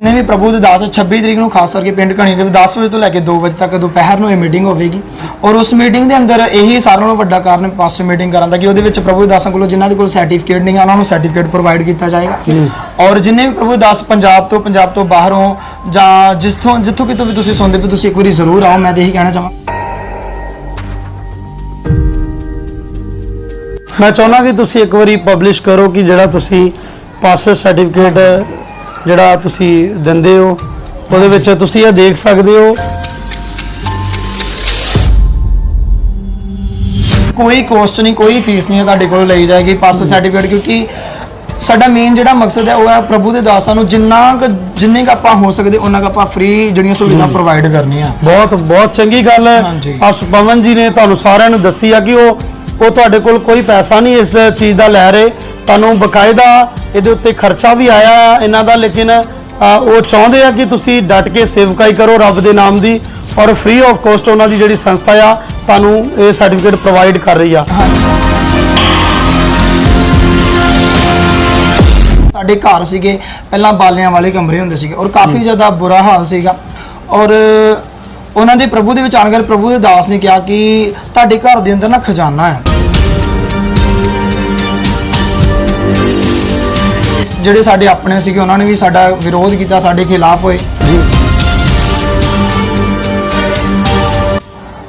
ਨੇ ਵੀ ਪ੍ਰਭੂ ਦੇ ਦਾਸ 26 ਤਰੀਕ ਨੂੰ ਖਾਸ ਕਰਕੇ ਪਿੰਡ ਘਣੀ ਦੇ 10 ਵਜੇ ਤੋਂ ਲੈ ਕੇ 2 ਵਜੇ ਤੱਕ ਦੁਪਹਿਰ ਨੂੰ ਇਹ ਮੀਟਿੰਗ ਹੋਵੇਗੀ। ਔਰ ਉਸ ਮੀਟਿੰਗ ਦੇ ਅੰਦਰ ਇਹੀ ਸਾਰਿਆਂ ਨਾਲੋਂ ਵੱਡਾ ਕਾਰਨ ਪਾਸਟਰ ਮੀਟਿੰਗ ਕਰਨ ਦਾ ਕਿ ਉਹਦੇ ਵਿੱਚ ਪ੍ਰਭੂ ਦੇ ਦਾਸਾਂ ਕੋਲੋਂ ਜਿਨ੍ਹਾਂ ਦੇ ਕੋਲ ਸਰਟੀਫਿਕੇਟ ਨਹੀਂ ਆ ਉਹਨਾਂ ਨੂੰ ਸਰਟੀਫਿਕੇਟ ਪ੍ਰੋਵਾਈਡ ਕੀਤਾ ਜਾਏਗਾ। ਔਰ ਜਿੰਨੇ ਵੀ ਪ੍ਰਭੂ ਦੇ ਦਾਸ ਪੰਜਾਬ ਤੋਂ ਪੰਜਾਬ ਤੋਂ ਬਾਹਰੋਂ ਜਾਂ ਜਿੱਥੋਂ ਜਿੱਥੋਂ ਕਿਤੋਂ ਵੀ ਤੁਸੀਂ ਸੁਣਦੇ ਪਏ ਤੁਸੀਂ ਇੱਕ ਵਾਰੀ ਜ਼ਰੂਰ ਆਓ ਮੈਂ ਤਾਂ ਇਹੀ ਕਹਿਣਾ ਚਾਹਾਂ ਮੈਂ ਚਾਹੁੰਦਾ ਕਿ ਤੁਸੀਂ ਇੱਕ ਵਾਰੀ ਪਬਲਿਸ਼ ਕਰੋ ਕਿ ਜਿਹੜਾ ਤੁਸੀਂ ਪਾਸਟਰ ਸਰਟੀਫਿਕੇਟ ਜਿਹੜਾ ਤੁਸੀਂ ਦਿੰਦੇ ਹੋ ਉਹਦੇ ਵਿੱਚ ਤੁਸੀਂ ਇਹ ਦੇਖ ਸਕਦੇ ਹੋ। ਕੋਈ ਕੋਸਟ ਨਹੀਂ ਕੋਈ ਫੀਸ ਨਹੀਂ ਤੁਹਾਡੇ ਕੋਲੋਂ ਲਈ ਜਾਏਗੀ ਪਾਸਟਰ ਸਰਟੀਫਿਕੇਟ ਕਿਉਂਕਿ ਸਾਡਾ ਮੇਨ ਜਿਹੜਾ ਮਕਸਦ ਹੈ ਉਹ ਹੈ ਪ੍ਰਭੂ ਦੇ ਦਾਸਾਂ ਨੂੰ ਜਿੰਨਾ ਕੁ ਜਿੰਨੇ ਕੁ ਆਪਾਂ ਹੋ ਸਕਦੇ ਉਹਨਾਂ ਕੁ ਆਪਾਂ ਫ੍ਰੀ ਜਿਹੜੀਆਂ ਸੁਵਿਧਾ ਪ੍ਰੋਵਾਈਡ ਕਰਨੀਆਂ। ਬਹੁਤ ਬਹੁਤ ਚੰਗੀ ਗੱਲ ਹੈ। ਹਾਂਜੀ। ਪਵਨ ਜੀ ਨੇ ਤੁਹਾਨੂੰ ਸਾਰਿਆਂ ਨੂੰ ਦੱਸੀ ਆ ਕਿ ਉਹ ਉਹ ਤੁਹਾਡੇ ਕੋਲ ਕੋਈ ਪੈਸਾ ਨਹੀਂ ਇਸ ਚੀਜ਼ ਦਾ ਲੈ ਰਹੇ। ਤੁਹਾਨੂੰ ਬਕਾਇਦਾ ਇਹਦੇ ਉੱਤੇ ਖਰਚਾ ਵੀ ਆਇਆ ਇਹਨਾਂ ਦਾ ਲੇਕਿਨ ਉਹ ਚਾਹੁੰਦੇ ਆ ਕਿ ਤੁਸੀਂ ਡਟ ਕੇ ਸੇਵਕਾਈ ਕਰੋ ਰੱਬ ਦੇ ਨਾਮ ਦੀ ਔਰ ਫ੍ਰੀ ਆਫ ਕੋਸਟ ਉਹਨਾਂ ਦੀ ਜਿਹੜੀ ਸੰਸਥਾ ਆ ਤੁਹਾਨੂੰ ਇਹ ਸਰਟੀਫਿਕੇਟ ਪ੍ਰੋਵਾਈਡ ਕਰ ਰਹੀ ਆ। ਸਾਡੇ ਘਰ ਸੀਗੇ ਪਹਿਲਾਂ ਬਾਲਿਆਂ ਵਾਲੇ ਕਮਰੇ ਹੁੰਦੇ ਸੀਗੇ ਔਰ ਕਾਫੀ ਜ਼ਿਆਦਾ ਬੁਰਾ ਹਾਲ ਸੀਗਾ। ਔਰ ਉਹਨਾਂ ਦੇ ਪ੍ਰਭੂ ਦੇ ਵਿੱਚ ਆਣ ਕੇ ਪ੍ਰਭੂ ਦੇ ਦਾਸ ਨੇ ਕਿਹਾ ਕਿ ਤੁਹਾਡੇ ਘਰ ਦੇ ਅੰਦਰ ਨਾ ਖਜ਼ਾਨਾ ਹੈ ਜਿਹੜੇ ਸਾਡੇ ਆਪਣੇ ਸੀਗੇ ਉਹਨਾਂ ਨੇ ਵੀ ਸਾਡਾ ਵਿਰੋਧ ਕੀਤਾ ਸਾਡੇ ਖਿਲਾਫ ਹੋਏ।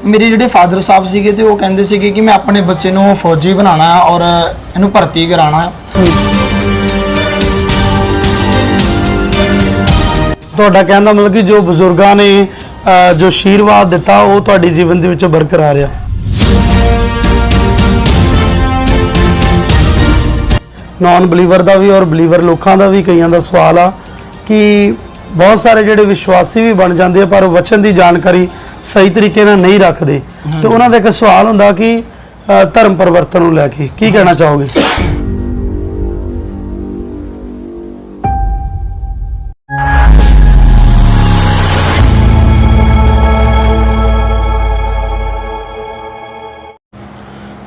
ਮੇਰੇ ਜਿਹੜੇ ਫਾਦਰ ਸਾਹਿਬ ਸੀਗੇ ਤੇ ਉਹ ਕਹਿੰਦੇ ਸੀਗੇ ਕਿ ਮੈਂ ਆਪਣੇ ਬੱਚੇ ਨੂੰ ਫੌਜੀ ਬਣਾਉਣਾ ਹੈ ਔਰ ਇਹਨੂੰ ਭਰਤੀ ਕਰਾਉਣਾ ਹੈ। ਤੁਹਾਡਾ ਕਹਿਣ ਦਾ ਮਤਲਬ ਕਿ ਜੋ ਬਜ਼ੁਰਗਾਂ ਨੇ ਜੋ ਆਸ਼ੀਰਵਾਦ ਦਿੱਤਾ ਉਹ ਤੁਹਾਡੇ ਜੀਵਨ ਦੇ ਵਿੱਚ ਬਰਕਰਾਰ ਆ। ਨਾਨ ਬਲੀਵਰ ਦਾ ਵੀ ਔਰ ਬਲੀਵਰ ਲੋਕਾਂ ਦਾ ਵੀ, ਕਈਆਂ ਦਾ ਸਵਾਲ ਆ ਕਿ ਬਹੁਤ ਸਾਰੇ ਜਿਹੜੇ ਵਿਸ਼ਵਾਸੀ ਵੀ ਬਣ ਜਾਂਦੇ ਆ, ਪਰ ਉਹ ਵਚਨ ਦੀ ਜਾਣਕਾਰੀ ਸਹੀ ਤਰੀਕੇ ਨਾਲ ਨਹੀਂ ਰੱਖਦੇ। ਤੇ ਉਹਨਾਂ ਦਾ ਇੱਕ ਸਵਾਲ ਹੁੰਦਾ ਕਿ ਧਰਮ ਪਰਿਵਰਤਨ ਨੂੰ ਲੈ ਕੇ ਕੀ ਕਹਿਣਾ ਚਾਹੋਗੇ?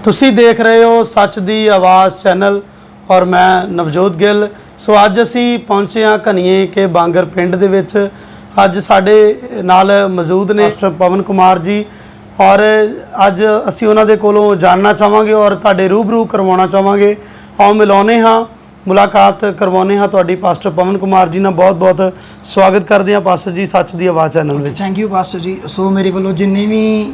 ਤੁਸੀਂ ਦੇਖ ਰਹੇ ਹੋ ਸੱਚ ਦੀ ਆਵਾਜ਼ ਚੈਨਲ ਔਰ ਮੈਂ ਨਵਜੋਤ ਗਿੱਲ। ਸੋ ਅੱਜ ਅਸੀਂ ਪਹੁੰਚੇ ਹਾਂ ਘਨੀਏ ਕੇ ਬਾਂਗਰ ਪਿੰਡ ਦੇ ਵਿੱਚ। ਅੱਜ ਸਾਡੇ ਨਾਲ ਮੌਜੂਦ ਨੇ ਮਾਸਟਰ ਪਵਨ ਕੁਮਾਰ ਜੀ। ਔਰ ਅੱਜ ਅਸੀਂ ਉਹਨਾਂ ਦੇ ਕੋਲੋਂ ਜਾਣਨਾ ਚਾਹਾਂਗੇ ਔਰ ਤੁਹਾਡੇ ਰੂਬਰੂ ਕਰਵਾਉਣਾ ਚਾਹਾਂਗੇ। ਆਓ ਮਿਲਾਉਨੇ ਹਾਂ। ਮੁਲਾਕਾਤ ਕਰਵਾਉਨੇ ਹਾਂ ਤੁਹਾਡੀ ਪਾਸਟਰ ਪਵਨ ਕੁਮਾਰ ਜੀ ਨਾਲ। ਬਹੁਤ-ਬਹੁਤ ਸਵਾਗਤ ਕਰਦੇ ਹਾਂ ਪਾਸਟਰ ਜੀ ਸੱਚ ਦੀ ਆਵਾਜ਼ ਚੈਨਲ ਵਿੱਚ। ਥੈਂਕ ਯੂ ਪਾਸਟਰ ਜੀ। ਸੋ ਮੇਰੇ ਵੱਲੋਂ ਜਿੰਨੇ ਵੀ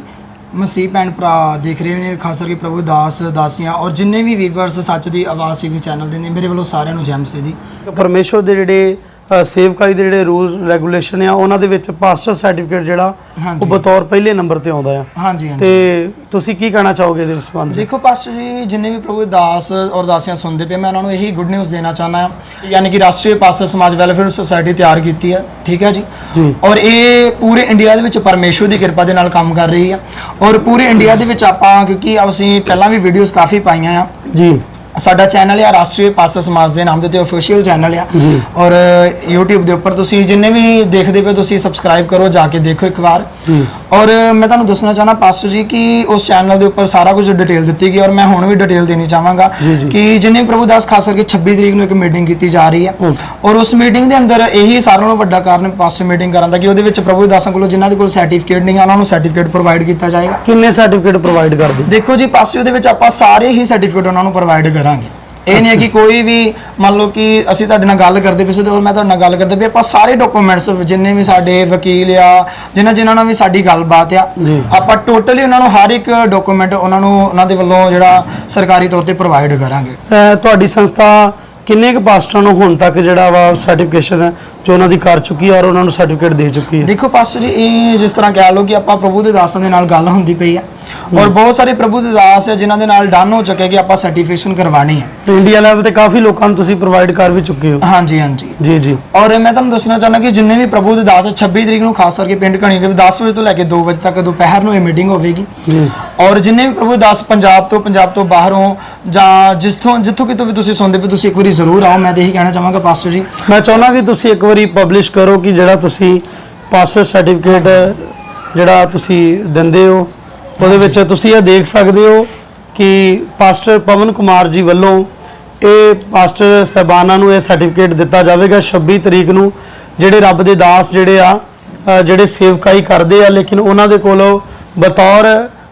ਮਸੀਹ ਭੈਣ ਭਰਾ ਦੇਖ ਰਹੇ ਨੇ, ਖਾਸ ਕਰਕੇ ਪ੍ਰਭੂ ਦਾਸ, ਦਾਸੀਆਂ ਔਰ ਜਿੰਨੇ ਵੀ ਵੀਵਰਸ ਸੱਚ ਦੀ ਆਵਾਜ਼ ਟੀਵੀ ਚੈਨਲ ਦੇ ਨੇ, ਮੇਰੇ ਵੱਲੋਂ ਸਾਰਿਆਂ ਨੂੰ ਜੈਮ ਸੇ ਜੀ। ਪਰਮੇਸ਼ਵਰ ਦੇ ਜਿਹੜੇ ਸੇਵਕਾਈ ਦੇ ਜਿਹੜੇ ਰੂਲ ਰੈਗੂਲੇਸ਼ਨ ਆ ਉਹਨਾਂ ਦੇ ਵਿੱਚ ਪਾਸਟਰ ਸਰਟੀਫਿਕੇਟ ਜਿਹੜਾ ਉਹ। ਬਤੌਰ ਪਹਿਲੇ ਨੰਬਰ ਤੇ ਆਉਂਦਾ ਆ। ਹਾਂਜੀ ਹਾਂਜੀ। ਤੇ ਤੁਸੀਂ ਕੀ ਕਹਿਣਾ ਚਾਹੋਗੇ ਇਹਦੇ ਸੰਬੰਧ ਦੇਖੋ ਪਾਸਟਰ ਜੀ ਜਿੰਨੇ ਵੀ ਪ੍ਰਭੂ ਦਾਸ ਔਰ ਦਾਸੀਆਂ ਸੁਣਦੇ ਪਏ ਮੈਂ ਉਹਨਾਂ ਨੂੰ ਇਹੀ ਗੁੱਡ ਨਿਊਜ਼ ਦੇਣਾ ਚਾਹੁੰਦਾ ਹਾਂ ਯਾਨੀ ਕਿ ਰਾਸ਼ਟਰੀ ਪਾਸਟਰ ਸਮਾਜ ਵੈਲਫੇਅਰ ਸੁਸਾਇਟੀ ਤਿਆਰ ਕੀਤੀ ਹੈ ਠੀਕ ਹੈ ਜੀ? ਜੀ। ਔਰ ਇਹ ਪੂਰੇ ਇੰਡੀਆ ਦੇ ਵਿੱਚ ਪਰਮੇਸ਼ਵਰ ਦੀ ਕਿਰਪਾ ਦੇ ਨਾਲ ਕੰਮ ਕਰ ਰਹੀ ਹੈ। ਔਰ ਪੂਰੇ ਇੰਡੀਆ ਦੇ ਵਿੱਚ ਆਪਾਂ ਕਿਉਂਕਿ ਅਸੀਂ ਪਹਿਲਾਂ ਵੀ ਵੀਡੀਓਜ਼ ਕਾਫੀ ਪਾਈਆਂ ਆ। ਜੀ। ਸਾਡਾ ਚੈਨਲ ਆ ਰਾਸ਼ਟਰੀ ਪਾਸਟਰ ਸਮਾਜ ਦੇ ਨਾਮ ਦੇ ਤੇ ਅਫੀਸ਼ੀਅਲ ਚੈਨਲ ਆ। ਔਰ YouTube ਦੇ ਉੱਪਰ ਤੁਸੀਂ ਜਿੰਨੇ ਵੀ ਦੇਖਦੇ ਪਏ ਤੁਸੀਂ ਸਬਸਕ੍ਰਾਈਬ ਕਰੋ ਜਾ ਕੇ ਦੇਖੋ ਇੱਕ ਵਾਰ। ਔਰ ਮੈਂ ਤੁਹਾਨੂੰ ਦੱਸਣਾ ਚਾਹਨਾ ਪਾਸਟਰ ਜੀ ਕਿ ਉਸ ਚੈਨਲ ਦੇ ਉੱਪਰ ਸਾਰਾ ਕੁਝ ਡਿਟੇਲ ਦਿੱਤੀ ਗਈ ਔਰ ਮੈਂ ਹੁਣ ਵੀ ਡਿਟੇਲ ਦੇਣੀ ਚਾਹਾਂਗਾ। ਕਿ ਜਿੰਨੇ ਪ੍ਰਭੂ ਦਾਸ ਖਾਸ ਕਰਕੇ 26 ਤਰੀਕ ਨੂੰ ਇੱਕ ਮੀਟਿੰਗ ਕੀਤੀ ਜਾ ਰਹੀ ਹੈ। ਔਰ ਉਸ ਮੀਟਿੰਗ ਦੇ ਅੰਦਰ ਇਹੀ ਸਾਰਿਆਂ ਨਾਲੋਂ ਵੱਡਾ ਕਾਰਨ ਪਾਸਟਰ ਮੀਟਿੰਗ ਕਰਨ ਦਾ ਕਿ ਉਹਦੇ ਵਿੱਚ ਪ੍ਰਭੂ ਦਾਸਾਂ ਕੋਲੋਂ ਜਿਨ੍ਹਾਂ ਦੇ ਕੋਲ ਸਰਟੀਫਿਕੇਟ ਨਹੀਂ ਆ ਉਹਨਾਂ ਨੂੰ ਸਰਟੀਫਿਕੇਟ ਪ੍ਰੋਵਾਈਡ ਕੀਤਾ ਜਾਏਗਾ ਕਿੰਨੇ ਸਰਟੀਫਿਕੇਟ ਪ੍ਰੋਵਾਈਡ ਕਰਦੇ ਦੇਖੋ ਜੀ ਪਾਸੇ ਉਹਦੇ ਵਿੱਚ ਆਪਾਂ ਸਾਰੇ ਹੀ ਸਰਟੀਫਿਕੇਟ ਉਹਨਾਂ ਨੂੰ ਪ੍ਰੋਵਾਈਡ ਕਰਾਂਗੇ। ਇਹ ਨਹੀਂ ਹੈ ਕਿ ਕੋਈ ਵੀ ਮੰਨ ਲਓ ਕਿ ਅਸੀਂ ਤੁਹਾਡੇ ਨਾਲ ਗੱਲ ਕਰਦੇ ਪਏ ਸੀ ਤੇ ਔਰ ਮੈਂ ਤੁਹਾਡੇ ਨਾਲ ਗੱਲ ਕਰਦੇ ਪਏ ਆਪਾਂ ਸਾਰੇ ਡਾਕੂਮੈਂਟਸ ਜਿੰਨੇ ਵੀ ਸਾਡੇ ਵਕੀਲ ਆ ਜਿਨ੍ਹਾਂ ਜਿਨ੍ਹਾਂ ਨਾਲ ਵੀ ਸਾਡੀ ਗੱਲਬਾਤ ਆ। ਆਪਾਂ ਟੋਟਲੀ ਉਹਨਾਂ ਨੂੰ ਹਰ ਇੱਕ ਡਾਕੂਮੈਂਟ ਉਹਨਾਂ ਨੂੰ ਉਹਨਾਂ ਦੇ ਵੱਲੋਂ ਜਿਹੜਾ ਸਰਕਾਰੀ ਤੌਰ ਤੇ ਪ੍ਰੋਵਾਈਡ ਕਰਾਂਗੇ। ਤੁਹਾਡੀ ਸੰਸਥਾ ਕਿੰਨੇ ਕੁ ਪਾਸਟਰਾਂ ਨੂੰ ਹੁਣ ਤੱਕ ਜਿਹੜਾ ਵਾ ਸਰਟੀਫਿਕੇਸ਼ਨ ਜੋ ਉਹਨਾਂ ਦੀ ਕਰ ਚੁੱਕੀ ਹੈ ਔਰ ਉਹਨਾਂ ਨੂੰ ਸਰਟੀਫਿਕੇਟ ਦੇ ਚੁੱਕੀ ਹੈ? ਦੇਖੋ ਪਾਸਟਰ ਜੀ ਇਹ ਜਿਸ ਤਰ੍ਹਾਂ ਕਹਿ ਲਓ ਕਿ ਆਪਾਂ ਪ੍ਰਭੂ ਦੇ ਦਾਸਾਂ ਦੇ ਨਾਲ ਗੱਲ ਹੁੰਦੀ ਪਈ ਆ। ਔਰ ਬਹੁਤ ਸਾਰੇ ਪ੍ਰਭੂ ਦੇ ਦਾਸ ਹੈ ਜਿਨ੍ਹਾਂ ਦੇ ਨਾਲ ਡਨ ਹੋ ਚੁੱਕੇ ਕਿ ਆਪਾਂ ਸਰਟੀਫਿਕੇਸ਼ਨ ਕਰਵਾਣੀ ਹੈ। ਇੰਡੀਆ ਲੈਵਲ ਤੇ ਕਾਫੀ ਲੋਕਾਂ ਨੂੰ ਤੁਸੀਂ ਪ੍ਰੋਵਾਈਡ ਕਰ ਵੀ ਚੁੱਕੇ ਹੋ। ਹਾਂਜੀ ਹਾਂਜੀ। ਜੀ ਜੀ। ਔਰ ਮੈਂ ਤੁਹਾਨੂੰ ਦੱਸਣਾ ਚਾਹੁੰਦਾ ਕਿ ਜਿੰਨੇ ਵੀ ਪ੍ਰਭੂ ਦੇ ਦਾਸ 26 ਤਰੀਕ ਨੂੰ ਖਾਸ ਕਰਕੇ ਪਿੰਡ ਘਣੀ ਦੇ 10 ਵਜੇ ਤੋਂ ਲੈ ਕੇ 2 ਵਜੇ ਤੱਕ ਦੁਪਹਿਰ ਨੂੰ ਇਹ ਮੀਟਿੰਗ ਹੋਵੇਗੀ। ਜੀ। ਔਰ ਜਿੰਨੇ ਵੀ ਪ੍ਰਭੂ ਦਾਸ ਪੰਜਾਬ ਤੋਂ ਪੰਜਾਬ ਤੋਂ ਬਾਹਰੋਂ ਜਾਂ ਜਿੱਥੋਂ ਜਿੱਥੋਂ ਕਿਤੋਂ ਵੀ ਤੁਸੀਂ ਸੁਣਦੇ ਪਏ ਤੁਸੀਂ ਇੱਕ ਵਾਰੀ ਜ਼ਰੂਰ ਆਓ। ਮੈਂ ਤਾਂ ਇਹੀ ਕਹਿਣਾ ਚਾਹਾਂਗਾ ਪਾਸਟਰ ਜੀ। ਮੈਂ ਚਾਹੁੰਦਾ ਕਿ ਤੁਸੀਂ ਇੱਕ ਵਾਰੀ ਪਬਲਿਸ਼ ਕਰੋ ਕਿ ਜਿਹੜਾ ਤੁਸੀਂ ਪਾਸਟਰ ਸਰਟੀਫਿਕੇਟ ਜਿਹੜਾ ਤੁਸੀਂ ਦਿੰਦੇ ਹੋ ਉਹਦੇ ਵਿੱਚ ਤੁਸੀਂ ਇਹ ਦੇਖ ਸਕਦੇ ਹੋ ਕਿ ਪਾਸਟਰ ਪਵਨ ਕੁਮਾਰ ਜੀ ਵੱਲੋਂ ਇਹ ਪਾਸਟਰ ਸਹਿਬਾਨਾਂ ਨੂੰ ਇਹ ਸਰਟੀਫਿਕੇਟ ਦਿੱਤਾ ਜਾਵੇਗਾ 26 ਤਰੀਕ ਨੂੰ, ਜਿਹੜੇ ਰੱਬ ਦੇ ਦਾਸ ਜਿਹੜੇ ਆ ਜਿਹੜੇ ਸੇਵਕਾਈ ਕਰਦੇ ਆ, ਲੇਕਿਨ ਉਹਨਾਂ ਦੇ ਕੋਲੋਂ ਬਤੌਰ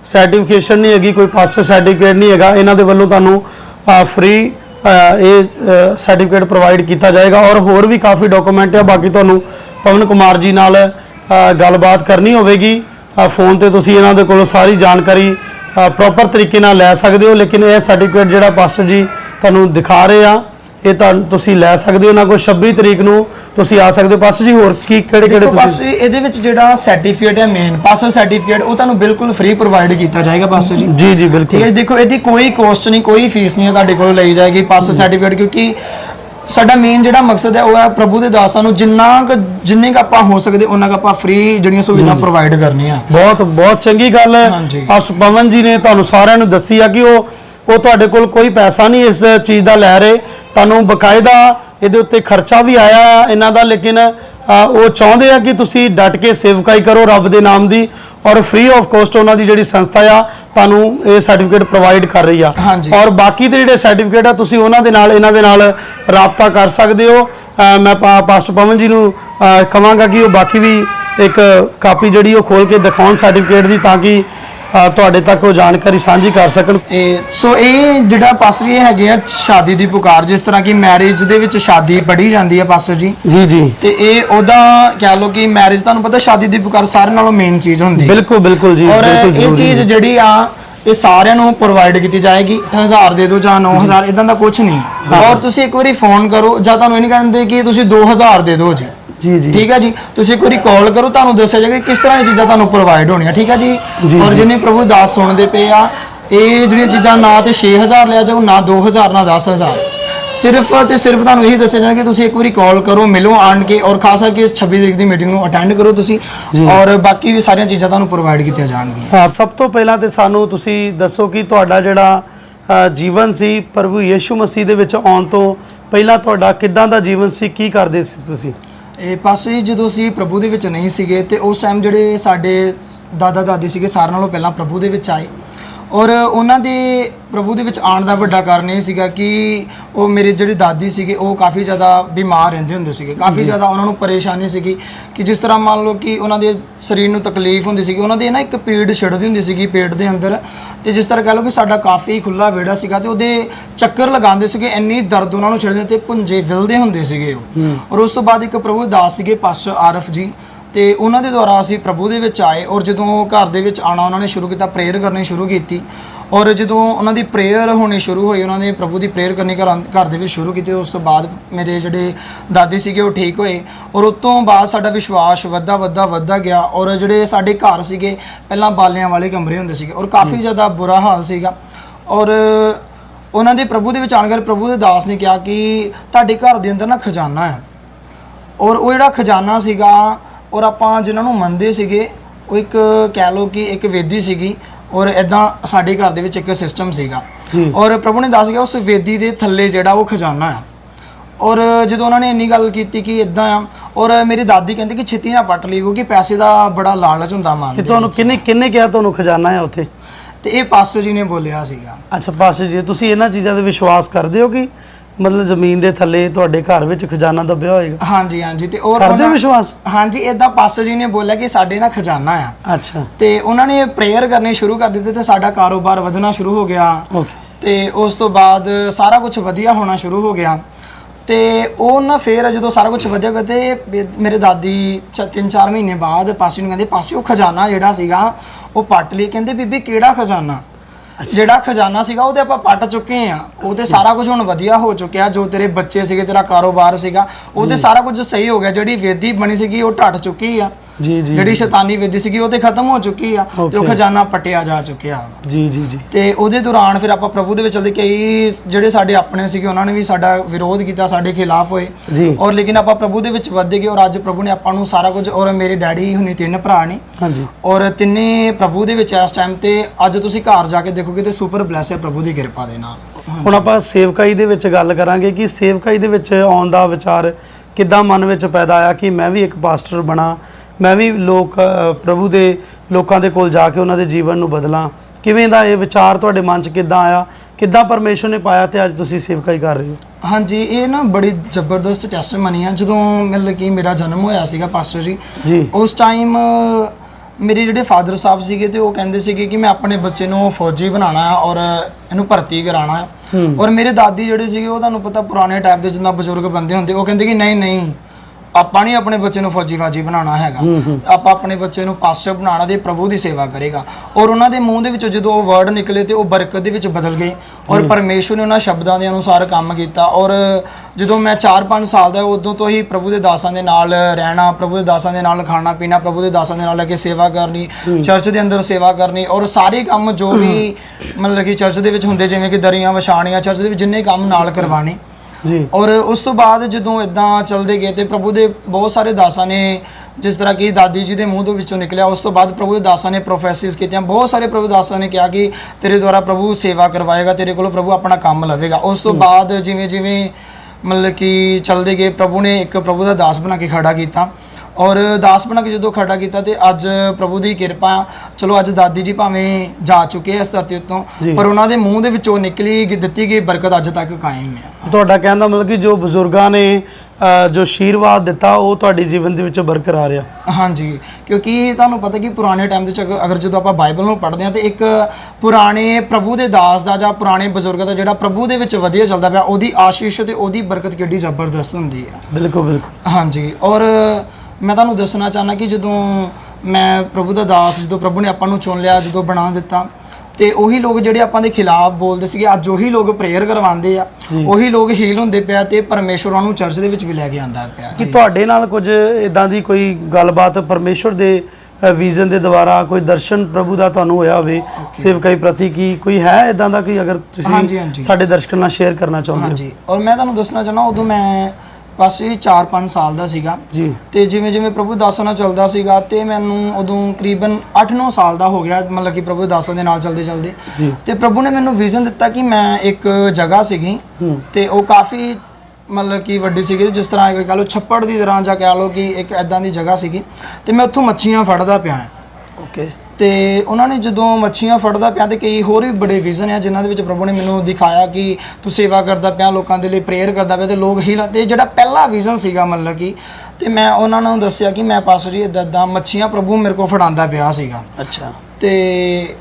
ਸਰਟੀਫਿਕੇਸ਼ਨ ਨਹੀਂ ਹੈਗੀ, ਕੋਈ ਪਾਸਟਰ ਸਰਟੀਫਿਕੇਟ ਨਹੀਂ ਹੈਗਾ। ਇਹਨਾਂ ਦੇ ਵੱਲੋਂ ਤੁਹਾਨੂੰ ਫ੍ਰੀ ਇਹ ਸਰਟੀਫਿਕੇਟ ਪ੍ਰੋਵਾਈਡ ਕੀਤਾ ਜਾਏਗਾ ਔਰ ਹੋਰ ਵੀ ਕਾਫੀ ਡਾਕੂਮੈਂਟ ਆ। ਬਾਕੀ ਤੁਹਾਨੂੰ ਪਵਨ ਕੁਮਾਰ ਜੀ ਨਾਲ ਗੱਲਬਾਤ ਕਰਨੀ ਹੋਵੇਗੀ। ਫੋਨ ਤੇ ਤੁਸੀਂ ਇਹਨਾਂ ਦੇ ਕੋਲੋਂ ਸਾਰੀ ਜਾਣਕਾਰੀ ਪ੍ਰੋਪਰ ਤਰੀਕੇ ਨਾਲ ਲੈ ਸਕਦੇ ਹੋ ਲੇਕਿਨ ਇਹ ਸਰਟੀਫਿਕੇਟ ਜਿਹੜਾ ਪਾਸਟਰ ਜੀ ਤੁਹਾਨੂੰ ਦਿਖਾ ਰਹੇ ਆ ਇਹ ਤਾਂ ਤੁਸੀਂ ਲੈ ਸਕਦੇ ਹੋ ਨਾ ਕੋਈ 26 ਤਰੀਕ ਨੂੰ ਤੁਸੀਂ ਆ ਸਕਦੇ ਹੋ। ਪਾਸਟਰ ਜੀ ਹੋਰ ਕੀ ਕਿਹੜੇ ਕਿਹੜੇ ਦੇਖੋ ਬਸ ਤੁਸੀਂ ਇਹਦੇ ਵਿੱਚ ਜਿਹੜਾ ਸਰਟੀਫਿਕੇਟ ਹੈ ਮੇਨ ਪਾਸਰ ਸਰਟੀਫਿਕੇਟ ਉਹ ਤੁਹਾਨੂੰ ਬਿਲਕੁਲ ਫ੍ਰੀ ਪ੍ਰੋਵਾਈਡ ਕੀਤਾ ਜਾਏਗਾ ਪਾਸਰ ਜੀ। ਜੀ ਜੀ ਠੀਕ ਬਿਲਕੁਲ ਹੈ ਦੇਖੋ ਇਹਦੀ ਕੋਈ ਕੋਸਟ ਨਹੀਂ ਕੋਈ ਫੀਸ ਨਹੀਂ ਤੁਹਾਡੇ ਕੋਲ ਲਈ ਜਾਏਗੀ ਪਾਸਰ ਸਰਟੀਫਿਕੇਟ ਕਿਉਂਕਿ ਸਾਡਾ ਮੇਨ ਜਿਹੜਾ ਮਕਸਦ ਹੈ ਉਹ ਹੈ ਪ੍ਰਭੂ ਦੇ ਦਾਸਾਂ ਨੂੰ ਜਿੰਨਾ ਕੁ ਜਿੰਨੇ ਕ ਆਪਾਂ ਹੋ ਸਕਦੇ ਉਹਨਾਂ ਕ ਆਪਾਂ ਫ੍ਰੀ ਜਿਹੜੀਆਂ ਸੁਵਿਧਾ ਪ੍ਰੋਵਾਈਡ ਕਰਨੀਆਂ। ਬਹੁਤ ਬਹੁਤ ਚੰਗੀ ਗੱਲ ਹੈ। ਹਾਂਜੀ। ਅਸ ਪਵਨ ਜੀ ਨੇ ਤੁਹਾਨੂੰ ਸਾਰਿਆਂ ਨੂੰ ਦੱਸੀ ਆ ਕਿ ਉਹ ਉਹ ਤੁਹਾਡੇ ਕੋਲ ਕੋਈ ਪੈਸਾ ਨਹੀਂ ਇਸ ਚੀਜ਼ ਦਾ ਲੈ ਰਹੇ। ਤੁਹਾਨੂੰ ਬਕਾਇਦਾ ਇਹਦੇ ਉੱਤੇ ਖਰਚਾ ਵੀ ਆਇਆ ਇਹਨਾਂ ਦਾ ਲੇਕਿਨ ਉਹ ਚਾਹੁੰਦੇ ਆ ਕਿ ਤੁਸੀਂ ਡਟ ਕੇ ਸੇਵਕਾਈ ਕਰੋ ਰੱਬ ਦੇ ਨਾਮ ਦੀ ਔਰ ਫ੍ਰੀ ਆਫ ਕੋਸਟ ਉਹਨਾਂ ਦੀ ਜਿਹੜੀ ਸੰਸਥਾ ਆ ਤੁਹਾਨੂੰ ਇਹ ਸਰਟੀਫਿਕੇਟ ਪ੍ਰੋਵਾਈਡ ਕਰ ਰਹੀ ਆ। ਔਰ ਬਾਕੀ ਦੇ ਜਿਹੜੇ ਸਰਟੀਫਿਕੇਟ ਆ ਤੁਸੀਂ ਉਹਨਾਂ ਦੇ ਨਾਲ ਇਹਨਾਂ ਦੇ ਨਾਲ ਰਾਬਤਾ ਕਰ ਸਕਦੇ ਹੋ। ਮੈਂ ਪਾਸਟਰ ਪਵਨ ਜੀ ਨੂੰ ਕਹਾਂਗਾ ਕਿ ਉਹ ਬਾਕੀ ਵੀ ਇੱਕ ਕਾਪੀ ਜਿਹੜੀ ਉਹ ਖੋਲ ਕੇ ਦਿਖਾਉਣ ਸਰਟੀਫਿਕੇਟ ਦੀ ਤਾਂ ਕਿ ਤੁਹਾਡੇ ਤੱਕ ਉਹ ਜਾਣਕਾਰੀ ਸਾਂਝੀ ਕਰ ਸਕਣ। ਸੋ ਇਹ ਜਿਹੜਾ ਪਾਸਰ ਇਹ ਹੈਗੇ ਆ ਸ਼ਾਦੀ ਦੀ ਪੁਕਾਰ ਜਿਸ ਤਰ੍ਹਾਂ ਕਿ ਮੈਰਿਜ ਦੇ ਵਿੱਚ ਸ਼ਾਦੀ ਪੜੀ ਜਾਂਦੀ ਹੈ ਪਾਸਰ ਜੀ। ਜੀ ਜੀ। ਤੇ ਇਹ ਉਹਦਾ ਕਹਿ ਲਓ ਕਿ ਮੈਰਿਜ ਤੁਹਾਨੂੰ ਪਤਾ ਸ਼ਾਦੀ ਦੀ ਪੁਕਾਰ ਸਾਰਿਆਂ ਨਾਲੋਂ ਮੇਨ ਚੀਜ਼ ਹੁੰਦੀ। ਹੈ ਬਿਲਕੁਲ ਬਿਲਕੁਲ ਜੀ ਔਰ ਇਹ ਚੀਜ਼। ਜਿਹੜੀ ਆ ਇਹ ਸਾਰਿਆਂ ਨੂੰ ਪ੍ਰੋਵਾਈਡ ਕੀਤੀ ਜਾਏਗੀ। 1000 ਦੇ ਦਿਓ ਜਾਂ 9000 ਇਦਾਂ ਦਾ ਕੁਝ ਨਹੀਂ। ਔਰ ਤੁਸੀਂ ਇੱਕ ਵਾਰੀ ਫੋਨ ਕਰੋ ਜਾਂ ਤੁਹਾਨੂੰ ਇਹ ਨਹੀਂ ਕਹਿੰਦੇ ਕਿ ਤੁਸੀਂ 2000 ਦੇ ਦਿਓ ਜੀ। ਜੀ ਜੀ। ਠੀਕ ਹੈ ਜੀ? ਤੁਸੀਂ ਇੱਕ ਵਾਰੀ ਕਾਲ ਕਰੋ ਤੁਹਾਨੂੰ ਦੱਸਿਆ ਜਾਏਗਾ ਕਿਸ ਤਰ੍ਹਾਂ ਇਹ ਚੀਜ਼ਾਂ ਤੁਹਾਨੂੰ ਪ੍ਰੋਵਾਈਡ ਹੋਣੀਆਂ ਠੀਕ ਹੈ ਜੀ? ਔਰ। ਜਿੰਨੇ ਪ੍ਰਭੂ ਦਾਸ ਸੁਣਦੇ ਪਏ ਆ ਇਹ ਜਿਹੜੀਆਂ ਚੀਜ਼ਾਂ ਨਾ ਤੇ 6000 ਲਿਆ ਜਾਓ ਨਾ 2000 ਨਾ 10000 ਸਿਰਫ ਤੇ ਸਿਰਫ ਤੁਹਾਨੂੰ ਇਹੀ ਦੱਸਿਆ ਜਾਏਗਾ ਕਿ ਤੁਸੀਂ ਇੱਕ ਵਾਰੀ ਕਾਲ ਕਰੋ ਮਿਲੋ ਆਣ ਕੇ ਔਰ ਖਾਸ ਕਰਕੇ ਇਸ 26 ਤਰੀਕ ਦੀ ਮੀਟਿੰਗ ਨੂੰ ਅਟੈਂਡ ਕਰੋ ਤੁਸੀਂ। ਔਰ ਬਾਕੀ ਵੀ ਸਾਰੀਆਂ ਚੀਜ਼ਾਂ ਤੁਹਾਨੂੰ ਪ੍ਰੋਵਾਈਡ ਕੀਤੀਆਂ ਜਾਣਗੀਆਂ। ਹਾਂ ਸਭ ਤੋਂ ਪਹਿਲਾਂ ਤੇ ਸਾਨੂੰ ਤੁਸੀਂ ਦੱਸੋ ਕਿ ਤੁਹਾਡਾ ਜਿਹੜਾ ਜੀਵਨ ਸੀ ਪ੍ਰਭੂ ਯੀਸ਼ੂ ਮਸੀਹ ਦੇ ਵਿੱਚ ਆਉਣ ਤੋਂ ਪਹਿਲਾਂ ਤੁਹਾਡਾ ਕਿੱਦਾਂ ਦਾ ਜੀਵਨ ਸੀ ਕੀ ਕਰਦੇ ਸੀ ਤੁਸੀਂ? ਇਹ ਪਾਸੇ ਜੀ ਜਦੋਂ ਅਸੀਂ ਪ੍ਰਭੂ ਦੇ ਵਿੱਚ ਨਹੀਂ ਸੀਗੇ ਤੇ ਉਸ ਟਾਈਮ ਜਿਹੜੇ ਸਾਡੇ ਦਾਦਾ ਦਾਦੀ ਸੀਗੇ ਸਾਰਿਆਂ ਨਾਲੋਂ ਪਹਿਲਾਂ ਪ੍ਰਭੂ ਦੇ ਵਿੱਚ ਆਏ। ਔਰ ਉਹਨਾਂ ਦੇ ਪ੍ਰਭੂ ਦੇ ਵਿੱਚ ਆਉਣ ਦਾ ਵੱਡਾ ਕਾਰਨ ਇਹ ਸੀਗਾ ਕਿ ਉਹ ਮੇਰੇ ਜਿਹੜੀ ਦਾਦੀ ਸੀਗੇ ਉਹ ਕਾਫੀ ਜ਼ਿਆਦਾ ਬਿਮਾਰ ਰਹਿੰਦੇ ਹੁੰਦੇ ਸੀਗੇ। ਕਾਫੀ ਜ਼ਿਆਦਾ ਉਹਨਾਂ ਨੂੰ ਪਰੇਸ਼ਾਨੀ ਸੀਗੀ ਕਿ ਜਿਸ ਤਰ੍ਹਾਂ ਮੰਨ ਲਓ ਕਿ ਉਹਨਾਂ ਦੇ ਸਰੀਰ ਨੂੰ ਤਕਲੀਫ ਹੁੰਦੀ ਸੀਗੀ ਉਹਨਾਂ ਦੇ ਨਾ ਇੱਕ ਪੀੜ ਛਿੜਦੀ ਹੁੰਦੀ ਸੀਗੀ ਪੇਟ ਦੇ ਅੰਦਰ ਤੇ ਜਿਸ ਤਰ੍ਹਾਂ ਕਹ ਲਓ ਕਿ ਸਾਡਾ ਕਾਫੀ ਖੁੱਲਾ ਵਿਹੜਾ ਸੀਗਾ ਤੇ ਉਹਦੇ ਚੱਕਰ ਲਗਾਉਂਦੇ ਸੀਗੇ ਇੰਨੀ ਦਰਦ ਉਹਨਾਂ ਨੂੰ ਛਿੜਦੇ ਤੇ ਪੁੰਜੇ ਵਿਲਦੇ ਹੁੰਦੇ ਸੀਗੇ ਉਹ। ਔਰ ਉਸ ਤੋਂ ਬਾਅਦ ਇੱਕ ਪ੍ਰਭੂ ਦਾਸ ਸੀਗੇ ਪਾਸਟਰ ਆਰਫ ਜੀ। ਤੇ ਉਹਨਾਂ ਦੇ ਦੁਆਰਾ ਅਸੀਂ ਪ੍ਰਭੂ ਦੇ ਵਿੱਚ ਆਏ ਔਰ ਜਦੋਂ ਘਰ ਦੇ ਵਿੱਚ ਆਣਾ ਉਹਨਾਂ ਨੇ ਸ਼ੁਰੂ ਕੀਤਾ ਪ੍ਰੇਅਰ ਕਰਨੀ ਸ਼ੁਰੂ ਕੀਤੀ ਔਰ ਜਦੋਂ ਉਹਨਾਂ ਦੀ ਪ੍ਰੇਅਰ ਹੋਣੀ ਸ਼ੁਰੂ ਹੋਈ ਉਹਨਾਂ ਨੇ ਪ੍ਰਭੂ ਦੀ ਪ੍ਰੇਅਰ ਕਰਨੀ ਘਰਾਂ ਦੇ ਵਿੱਚ ਸ਼ੁਰੂ ਕੀਤੀ ਉਸ ਤੋਂ ਬਾਅਦ ਮੇਰੇ ਜਿਹੜੇ ਦਾਦੀ ਸੀਗੇ ਉਹ ਠੀਕ ਹੋਏ ਔਰ ਉਸ ਤੋਂ ਬਾਅਦ ਸਾਡਾ ਵਿਸ਼ਵਾਸ ਵੱਧਾ ਵੱਧਾ ਵੱਧਾ ਗਿਆ ਔਰ ਜਿਹੜੇ ਸਾਡੇ ਘਰ ਸੀਗੇ ਪਹਿਲਾਂ ਬਾਲਿਆਂ ਵਾਲੇ ਕਮਰੇ ਹੁੰਦੇ ਸੀਗੇ ਔਰ ਕਾਫੀ ਜ਼ਿਆਦਾ ਬੁਰਾ ਹਾਲ ਸੀਗਾ ਔਰ ਉਹਨਾਂ ਦੇ ਪ੍ਰਭੂ ਦੇ ਵਿੱਚ ਆਣ ਕੇ ਪ੍ਰਭੂ ਦੇ ਦਾਸ ਨੇ ਕਿਹਾ ਕਿ ਤੁਹਾਡੇ ਘਰ ਦੇ ਅੰਦਰ ਨਾ ਖਜ਼ਾਨਾ ਹੈ ਔਰ ਉਹ ਜਿਹੜਾ ਖਜ਼ਾਨਾ ਸੀਗਾ ਔਰ ਆਪਾਂ ਜਿਨ੍ਹਾਂ ਨੂੰ ਮੰਨਦੇ ਸੀਗੇ ਉਹ ਇੱਕ ਕਹਿ ਲਓ ਕਿ ਇੱਕ ਵੇਦੀ ਸੀਗੀ ਔਰ ਇਦਾਂ ਸਾਡੇ ਘਰ ਦੇ ਵਿੱਚ ਇੱਕ ਸਿਸਟਮ ਸੀਗਾ। ਔਰ ਪ੍ਰਭੂ ਨੇ ਦੱਸ ਗਿਆ ਉਸ ਵੇਦੀ ਦੇ ਥੱਲੇ ਜਿਹੜਾ ਉਹ ਖਜ਼ਾਨਾ ਆ ਔਰ ਜਦੋਂ ਉਹਨਾਂ ਨੇ ਇੰਨੀ ਗੱਲ ਕੀਤੀ ਕਿ ਇਦਾਂ ਆ ਔਰ ਮੇਰੀ ਦਾਦੀ ਕਹਿੰਦੀ ਕਿ ਛੇਤੀ ਨਾ ਪੱਟ ਲਈ ਕਿਉਂਕਿ ਪੈਸੇ ਦਾ ਬੜਾ ਲਾਲਚ ਹੁੰਦਾ ਮਨ ਦੇ ਤੁਹਾਨੂੰ। ਕਿੰਨੇ ਕਿੰਨੇ ਕਿਹਾ ਤੁਹਾਨੂੰ ਖਜ਼ਾਨਾ ਹੈ ਉੱਥੇ ਤੇ ਇਹ ਪਾਸਟਰ ਜੀ ਨੇ ਬੋਲਿਆ ਸੀਗਾ ਅੱਛਾ ਪਾਸਟਰ ਜੀ ਤੁਸੀਂ ਇਹਨਾਂ ਚੀਜ਼ਾਂ ਤੇ ਵਿਸ਼ਵਾਸ ਕਰਦੇ ਹੋ ਕਿ ਮਤਲਬ ਜ਼ਮੀਨ ਦੇ ਥੱਲੇ ਤੁਹਾਡੇ ਘਰ ਵਿੱਚ ਖਜ਼ਾਨਾ ਦੱਬਿਆ ਹੋਏਗਾ? ਹਾਂਜੀ ਹਾਂਜੀ ਤੇ ਔਰ ਕਰਦੇ ਹੋ ਉਹਨਾਂ- ਵਿਸ਼ਵਾਸ? ਹਾਂਜੀ ਇਦਾਂ ਪਾਸਟਰ ਜੀ ਨੇ ਬੋਲਿਆ ਕਿ ਸਾਡੇ ਨਾਲ ਖਜ਼ਾਨਾ ਆ। ਅੱਛਾ। ਤੇ ਉਹਨਾਂ ਨੇ ਪ੍ਰੇਅਰ ਕਰਨੀ ਸ਼ੁਰੂ ਕਰ ਦਿੱਤੇ ਤੇ ਸਾਡਾ ਕਾਰੋਬਾਰ ਵਧਣਾ ਸ਼ੁਰੂ ਹੋ ਗਿਆ। ਓਕੇ ਤੇ ਉਸ ਤੋਂ ਬਾਅਦ ਸਾਰਾ ਕੁਝ ਵਧੀਆ ਹੋਣਾ ਸ਼ੁਰੂ ਹੋ ਗਿਆ। ਤੇ ਉਹ ਨਾ ਫੇਰ ਜਦੋਂ ਸਾਰਾ ਕੁਝ ਵਧੀਆ ਗਿਆ ਤੇ ਮੇ- ਮੇਰੇ ਦਾਦੀ 3-4 ਮਹੀਨੇ ਬਾਅਦ ਪਾਸੀ ਨੂੰ ਕਹਿੰਦੇ ਪਾਸੀ ਉਹ ਖਜ਼ਾਨਾ ਜਿਹੜਾ ਸੀਗਾ ਉਹ ਪੱਟ ਲਈ ਕਹਿੰਦੇ ਬੀਬੀ ਕਿਹੜਾ ਖਜ਼ਾਨਾ? ਜਿਹੜਾ ਖਜ਼ਾਨਾ ਸੀਗਾ ਉਹਦੇ ਆਪਾਂ ਪੱਟ ਚੁੱਕੇ ਆ। ਉਹਦੇ ਸਾਰਾ ਕੁਝ ਹੁਣ ਵਧੀਆ ਹੋ ਚੁੱਕਿਆ। ਜੋ ਤੇਰੇ ਬੱਚੇ ਸੀਗੇ ਤੇਰਾ ਕਾਰੋਬਾਰ ਸੀਗਾ ਉਹਦੇ ਸਾਰਾ ਕੁਝ ਸਹੀ ਹੋ ਗਿਆ। ਜਿਹੜੀ ਵੇਦੀ ਬਣੀ ਸੀਗੀ ਉਹ ਟੱਟ ਚੁੱਕੀ ਆ। ਜੀ ਜੀ ਜਿਹੜੀ ਸ਼ੈਤਾਨੀ ਵੇਦੀ ਸੀਗੀ ਉਹ ਤੇ ਖਤਮ ਹੋ ਚੁੱਕੀ ਆ ਤੇ ਉਹ. ਖਜ਼ਾਨਾ ਪਟਿਆ ਜਾ ਚੁੱਕਿਆ ਜੀ ਜੀ ਜੀ। ਤੇ ਉਹਦੇ ਦੌਰਾਨ ਫਿਰ ਆਪਾਂ ਪ੍ਰਭੂ ਦੇ ਵਿੱਚ ਚਲਦੇ ਕਈ ਜਿਹੜੇ ਸਾਡੇ ਆਪਣੇ ਸੀਗੇ ਉਹਨਾਂ ਨੇ ਵੀ ਸਾਡਾ ਵਿਰੋਧ ਕੀਤਾ ਸਾਡੇ ਖਿਲਾਫ ਹੋਏ। ਜੀ। ਔਰ ਲੇਕਿਨ ਆਪਾਂ ਪ੍ਰਭੂ ਦੇ ਵਿੱਚ ਵੱਧਦੇ ਗਏ ਔਰ ਅੱਜ ਪ੍ਰਭੂ ਨੇ ਆਪਾਂ ਨੂੰ ਸਾਰਾ ਕੁਝ ਔਰ ਮੇਰੇ ਡੈਡੀ ਹੁਣੀ ਤਿੰਨ ਭਰਾ ਨੇ। ਹਾਂਜੀ। ਔਰ ਤਿੰਨੇ ਪ੍ਰਭੂ ਦੇ ਵਿੱਚ ਇਸ ਟਾਈਮ ਤੇ ਅੱਜ ਤੁਸੀਂ ਘਰ ਜਾ ਕੇ ਦੇਖੋਗੇ ਤੇ ਸੁਪਰ ਬਲੈਸ ਹੈ ਪ੍ਰਭੂ ਦੀ ਕਿਰਪਾ ਦੇ ਨਾਲ। ਹੁਣ ਆਪਾਂ ਸੇਵਕਾਈ ਦੇ ਵਿੱਚ ਗੱਲ ਕਰਾਂਗੇ ਕਿ ਸੇਵਕਾਈ ਦੇ ਵਿੱਚ ਆਉਣ ਦਾ ਵਿਚਾਰ ਕਿੱਦਾਂ ਮਨ ਵਿੱਚ ਪੈਦਾ ਆਇਆ ਕਿ ਮੈਂ ਵੀ ਇੱਕ ਪਾਸਟਰ ਬਣਾ ਮੈਂ ਵੀ ਲੋਕ ਪ੍ਰਭੂ ਦੇ ਲੋਕਾਂ ਦੇ ਕੋਲ ਜਾ ਕੇ ਉਹਨਾਂ ਦੇ ਜੀਵਨ ਨੂੰ ਬਦਲਾਂ। ਕਿਵੇਂ ਦਾ ਇਹ ਵਿਚਾਰ ਤੁਹਾਡੇ ਮਨ 'ਚ ਕਿੱਦਾਂ ਆਇਆ? ਕਿੱਦਾਂ ਪਰਮੇਸ਼ਰ ਨੇ ਪਾਇਆ ਤੇ ਅੱਜ ਤੁਸੀਂ ਸੇਵਕਾਈ ਕਰ ਰਹੇ ਹੋ? ਹਾਂਜੀ ਇਹ ਨਾ ਬੜੀ ਜ਼ਬਰਦਸਤ ਟੈਸਟਮਨੀ ਆ। ਜਦੋਂ ਮਤਲਬ ਕਿ ਮੇਰਾ ਜਨਮ ਹੋਇਆ ਸੀਗਾ ਪਾਸਟਰ ਜੀ ਜੀ। ਉਸ ਟਾਈਮ ਮੇਰੇ ਜਿਹੜੇ ਫਾਦਰ ਸਾਹਿਬ ਸੀਗੇ ਤੇ ਉਹ ਕਹਿੰਦੇ ਸੀਗੇ ਕਿ ਮੈਂ ਆਪਣੇ ਬੱਚੇ ਨੂੰ ਫੌਜੀ ਬਣਾਉਣਾ ਹੈ ਔਰ ਇਹਨੂੰ ਭਰਤੀ ਕਰਾਉਣਾ ਹੈ। ਔਰ ਮੇਰੇ ਦਾਦੀ ਜਿਹੜੇ ਸੀਗੇ ਉਹ ਤੁਹਾਨੂੰ ਪਤਾ ਪੁਰਾਣੇ ਟਾਈਪ ਦੇ ਜਿੰਨਾ ਬਜ਼ੁਰਗ ਬੰਦੇ ਹੁੰਦੇ ਉਹ ਕਹਿੰਦੇ ਕਿ ਨਹੀਂ ਨਹੀਂ ਆਪਾਂ ਨਹੀਂ ਆਪਣੇ ਬੱਚੇ ਨੂੰ ਫੌਜੀ ਫਾਜੀ ਬਣਾਉਣਾ ਹੈਗਾ। ਆਪਾਂ ਆਪਣੇ ਬੱਚੇ ਨੂੰ ਪਾਸਟਰ ਬਣਾਉਣਾ ਤੇ ਪ੍ਰਭੂ ਦੀ ਸੇਵਾ ਕਰੇਗਾ। ਔਰ ਉਹਨਾਂ ਦੇ ਮੂੰਹ ਦੇ ਵਿੱਚੋਂ ਜਦੋਂ ਉਹ ਵਰਡ ਨਿਕਲੇ ਤੇ ਉਹ ਬਰਕਤ ਦੇ ਵਿੱਚ ਬਦਲ ਗਏ। ਔਰ ਪਰਮੇਸ਼ਵਰ ਨੇ ਉਹਨਾਂ ਸ਼ਬਦਾਂ ਦੇ ਅਨੁਸਾਰ ਕੰਮ ਕੀਤਾ। ਔਰ ਜਦੋਂ ਮੈਂ 4-5 ਸਾਲ ਦਾ ਉਦੋਂ ਤੋਂ ਹੀ ਪ੍ਰਭੂ ਦੇ ਦਾਸਾਂ ਦੇ ਨਾਲ ਰਹਿਣਾ ਪ੍ਰਭੂ ਦੇ ਦਾਸਾਂ ਦੇ ਨਾਲ ਖਾਣਾ ਪੀਣਾ ਪ੍ਰਭੂ ਦੇ ਦਾਸਾਂ ਦੇ ਨਾਲ ਲੈ ਕੇ ਸੇਵਾ ਕਰਨੀ ਚਰਚ ਦੇ ਅੰਦਰ ਸੇਵਾ ਕਰਨੀ ਔਰ ਸਾਰੇ ਕੰਮ ਜੋ ਵੀ ਮਤਲਬ ਕਿ ਚਰਚ ਦੇ ਵਿੱਚ ਹੁੰਦੇ ਜਿਵੇਂ ਕਿ ਦਰੀਆਂ ਵਿਛਾਣੀਆਂ ਚਰਚ ਦੇ ਵਿੱਚ ਜਿੰਨੇ ਕੰਮ ਨਾਲ ਕਰਵਾਣੇ ਜੀ। ਔਰ ਉਸ ਤੋਂ ਬਾਅਦ ਜਦੋਂ ਇਦਾਂ ਚੱਲਦੇ ਗਏ ਤੇ ਪ੍ਰਭੂ ਦੇ ਬਹੁਤ ਸਾਰੇ ਦਾਸਾਂ ਨੇ ਜਿਸ ਤਰ੍ਹਾਂ ਕਿ ਦਾਦੀ ਜੀ ਦੇ ਮੂੰਹ ਤੋਂ ਵਿੱਚੋਂ ਨਿਕਲਿਆ ਉਸ ਤੋਂ ਬਾਅਦ ਪ੍ਰਭੂ ਦੇ ਦਾਸਾਂ ਨੇ ਪ੍ਰੋਫੈਸਿਸ ਕੀਤੀਆਂ। ਬਹੁਤ ਸਾਰੇ ਪ੍ਰਭੂ ਦਾਸਾਂ ਨੇ ਕਿਹਾ ਕਿ ਤੇਰੇ ਦੁਆਰਾ ਪ੍ਰਭੂ ਸੇਵਾ ਕਰਵਾਏਗਾ ਤੇਰੇ ਕੋਲੋਂ ਪ੍ਰਭੂ ਆਪਣਾ ਕੰਮ ਲਵੇਗਾ। ਉਸ ਤੋਂ ਬਾਅਦ ਜਿਵੇਂ ਜਿਵੇਂ ਮਤਲਬ ਕਿ ਚੱਲਦੇ ਗਏ ਪ੍ਰਭੂ ਨੇ ਇੱਕ ਪ੍ਰਭੂ ਦਾ ਦਾਸ ਬਣਾ ਕੇ ਖੜਾ ਕੀਤਾ। ਔਰ ਦਾਸ ਬਣਾ ਕੇ ਜਦੋਂ ਖੜਾ ਕੀਤਾ ਤੇ ਅੱਜ ਪ੍ਰਭੂ ਦੀ ਕਿਰਪਾ ਚਲੋ ਅੱਜ ਦਾਦੀ ਜੀ ਭਾਵੇਂ ਜਾ ਚੁੱਕੇ ਆ ਇਸ ਧਰਤੀ ਉੱਤੋਂ। ਪਰ ਉਹਨਾਂ ਦੇ ਮੂੰਹ ਦੇ ਵਿੱਚੋਂ ਨਿਕਲੀ ਦਿੱਤੀ ਗਈ ਬਰਕਤ ਅੱਜ ਤੱਕ ਕਾਇਮ ਹੈ। ਤੁਹਾਡਾ ਕਹਿਣ ਦਾ ਮਤਲਬ ਕਿ ਜੋ ਬਜ਼ੁਰਗਾਂ ਨੇ ਜੋ ਆਸ਼ੀਰਵਾਦ ਦਿੱਤਾ ਉਹ ਤੁਹਾਡੇ ਜੀਵਨ ਦੇ ਵਿੱਚ ਬਰਕਰਾਰ ਆ। ਹਾਂਜੀ ਕਿਉਂਕਿ ਤੁਹਾਨੂੰ ਪਤਾ ਕਿ ਪੁਰਾਣੇ ਟਾਈਮ ਦੇ ਵਿੱਚ ਅਗਰ- ਜਦੋਂ ਆਪਾਂ ਬਾਈਬਲ ਨੂੰ ਪੜ੍ਹਦੇ ਹਾਂ ਤੇ ਇੱਕ ਪੁਰਾਣੇ ਪ੍ਰਭੂ ਦੇ ਦਾਸ ਦਾ ਜਾਂ ਪੁਰਾਣੇ ਬਜ਼ੁਰਗਾਂ ਦਾ ਜਿਹੜਾ ਪ੍ਰਭੂ ਦੇ ਵਿੱਚ ਵਧੀਆ ਚੱਲਦਾ ਪਿਆ ਉਹਦੀ ਆਸ਼ੀਸ਼ ਤੇ ਉਹਦੀ ਬਰਕਤ ਕਿੱਡੀ ਜ਼ਬਰਦਸਤ ਹੁੰਦੀ ਆ ਬਿਲਕੁਲ ਬਿਲਕੁਲ। ਹਾਂਜੀ ਔਰ ਮੈਂ ਤੁਹਾਨੂੰ ਦੱਸਣਾ ਚਾਹਨਾ ਕਿ ਜਦੋਂ ਮੈਂ ਪ੍ਰਭੂ ਦਾ ਦਾਸ ਜਦੋਂ ਪ੍ਰਭੂ ਨੇ ਆਪਾਂ ਨੂੰ ਚੁਣ ਲਿਆ ਜਦੋਂ ਬਣਾ ਦਿੱਤਾ ਤੇ ਉਹੀ ਲੋਕ ਜਿਹੜੇ ਆਪਾਂ ਦੇ ਖਿਲਾਫ ਬੋਲਦੇ ਸੀਗੇ ਅੱਜ ਉਹੀ ਲੋਕ ਪ੍ਰੇਅਰ ਕਰਵਾਉਂਦੇ ਆ ਉਹੀ ਲੋਕ ਹੀਲ ਹੁੰਦੇ ਪਿਆ ਤੇ ਪਰਮੇਸ਼ਵਰ ਉਹਨੂੰ ਚਰਚ ਦੇ ਵਿੱਚ ਵੀ ਲੈ ਕੇ ਆਂਦਾ ਪਿਆ ਕਿ ਤੁਹਾਡੇ ਨਾਲ ਕੁਝ ਇਦਾਂ ਦੀ ਕੋਈ ਗੱਲਬਾਤ ਪਰਮੇਸ਼ਰ ਦੇ ਵਿਜ਼ਨ ਦੇ ਦੁਆਰਾ ਕੋਈ ਦਰਸ਼ਨ ਪ੍ਰਭੂ ਦਾ ਤੁਹਾਨੂੰ ਹੋਇਆ ਹੋਵੇ ਸੇਵਕਾਈ ਪ੍ਰਤੀ ਕੀ ਕੋਈ ਹੈ ਇਦਾਂ ਦਾ ਕਿ ਅਗਰ ਤੁਸੀਂ। ਸਾਡੇ ਦਰਸ਼ਕਾਂ ਨਾਲ ਸ਼ੇਅਰ ਕਰਨਾ ਚਾਹੁੰਦੇ ਹੋ? ਹਾਂਜੀ। ਔਰ ਮੈਂ ਤੁਹਾਨੂੰ ਦੱਸਣਾ ਚਾਹਨਾ ਉਦੋਂ ਮੈਂ ਬਸ ਇਹ 4-5 ਸਾਲ ਦਾ ਸੀਗਾ। ਜੀ। ਤੇ ਜਿਵੇਂ ਜਿਵੇਂ ਪ੍ਰਭੂ ਦਾਸਾਂ ਨਾਲ ਚੱਲਦਾ ਸੀਗਾ ਤੇ ਮੈਨੂੰ ਉਦੋਂ ਕਰੀਬਨ 8-9 ਸਾਲ ਦਾ ਹੋ ਗਿਆ ਮਤਲਬ ਕਿ ਪ੍ਰਭੂ ਦਾਸਾਂ ਦੇ ਨਾਲ ਚੱਲਦੇ ਚੱਲਦੇ। ਜੀ। ਤੇ ਪ੍ਰਭੂ ਨੇ ਮੈਨੂੰ ਵਿਜ਼ਨ ਦਿੱਤਾ ਕਿ ਮੈਂ ਇੱਕ ਜਗ੍ਹਾ ਸੀਗੀ ਤੇ ਉਹ ਕਾਫੀ ਮਤਲਬ ਕਿ ਵੱਡੀ ਸੀਗੀ ਜਿਸ ਤਰ੍ਹਾਂ ਕਹ ਲਓ ਛੱਪੜ ਦੀ ਤਰ੍ਹਾਂ ਜਾਂ ਕਹਿ ਲਓ ਕਿ ਇੱਕ ਐਦਾਂ ਦੀ ਜਗ੍ਹਾ ਸੀਗੀ। ਤੇ ਮੈਂ ਉੱਥੋਂ ਮੱਛੀਆਂ ਫੜਦਾ ਪਿਆ। ਓਕੇ। ਤੇ ਉਹਨਾਂ ਨੇ ਜਦੋਂ ਮੱਛੀਆਂ ਫੜਦਾ ਪਿਆ ਤੇ ਕਈ ਹੋਰ ਵੀ ਬੜੇ ਵਿਜ਼ਨ ਆ ਜਿਨ੍ਹਾਂ ਦੇ ਵਿੱਚ ਪ੍ਰਭੂ ਨੇ ਮੈਨੂੰ ਦਿਖਾਇਆ ਕਿ ਤੂੰ ਸੇਵਾ ਕਰਦਾ ਪਿਆ ਲੋਕਾਂ ਦੇ ਲਈ ਪ੍ਰੇਅਰ ਕਰਦਾ ਪਿਆ ਤੇ ਲੋਕ ਹੀਲ ਤੇ ਜਿਹੜਾ ਪਹਿਲਾ ਵਿਜ਼ਨ ਸੀਗਾ ਮਤਲਬ ਕਿ ਤੇ ਮੈਂ ਉਹਨਾਂ ਨੂੰ ਦੱਸਿਆ ਕਿ ਮੈਂ ਪਾਸਟਰ ਜੀ ਇਦਾਂ ਇਦਾਂ ਮੱਛੀਆਂ ਪ੍ਰਭੂ ਮੇਰੇ ਕੋਲ ਫੜਾਉਂਦਾ ਪਿਆ ਸੀਗਾ। ਅੱਛਾ। ਤੇ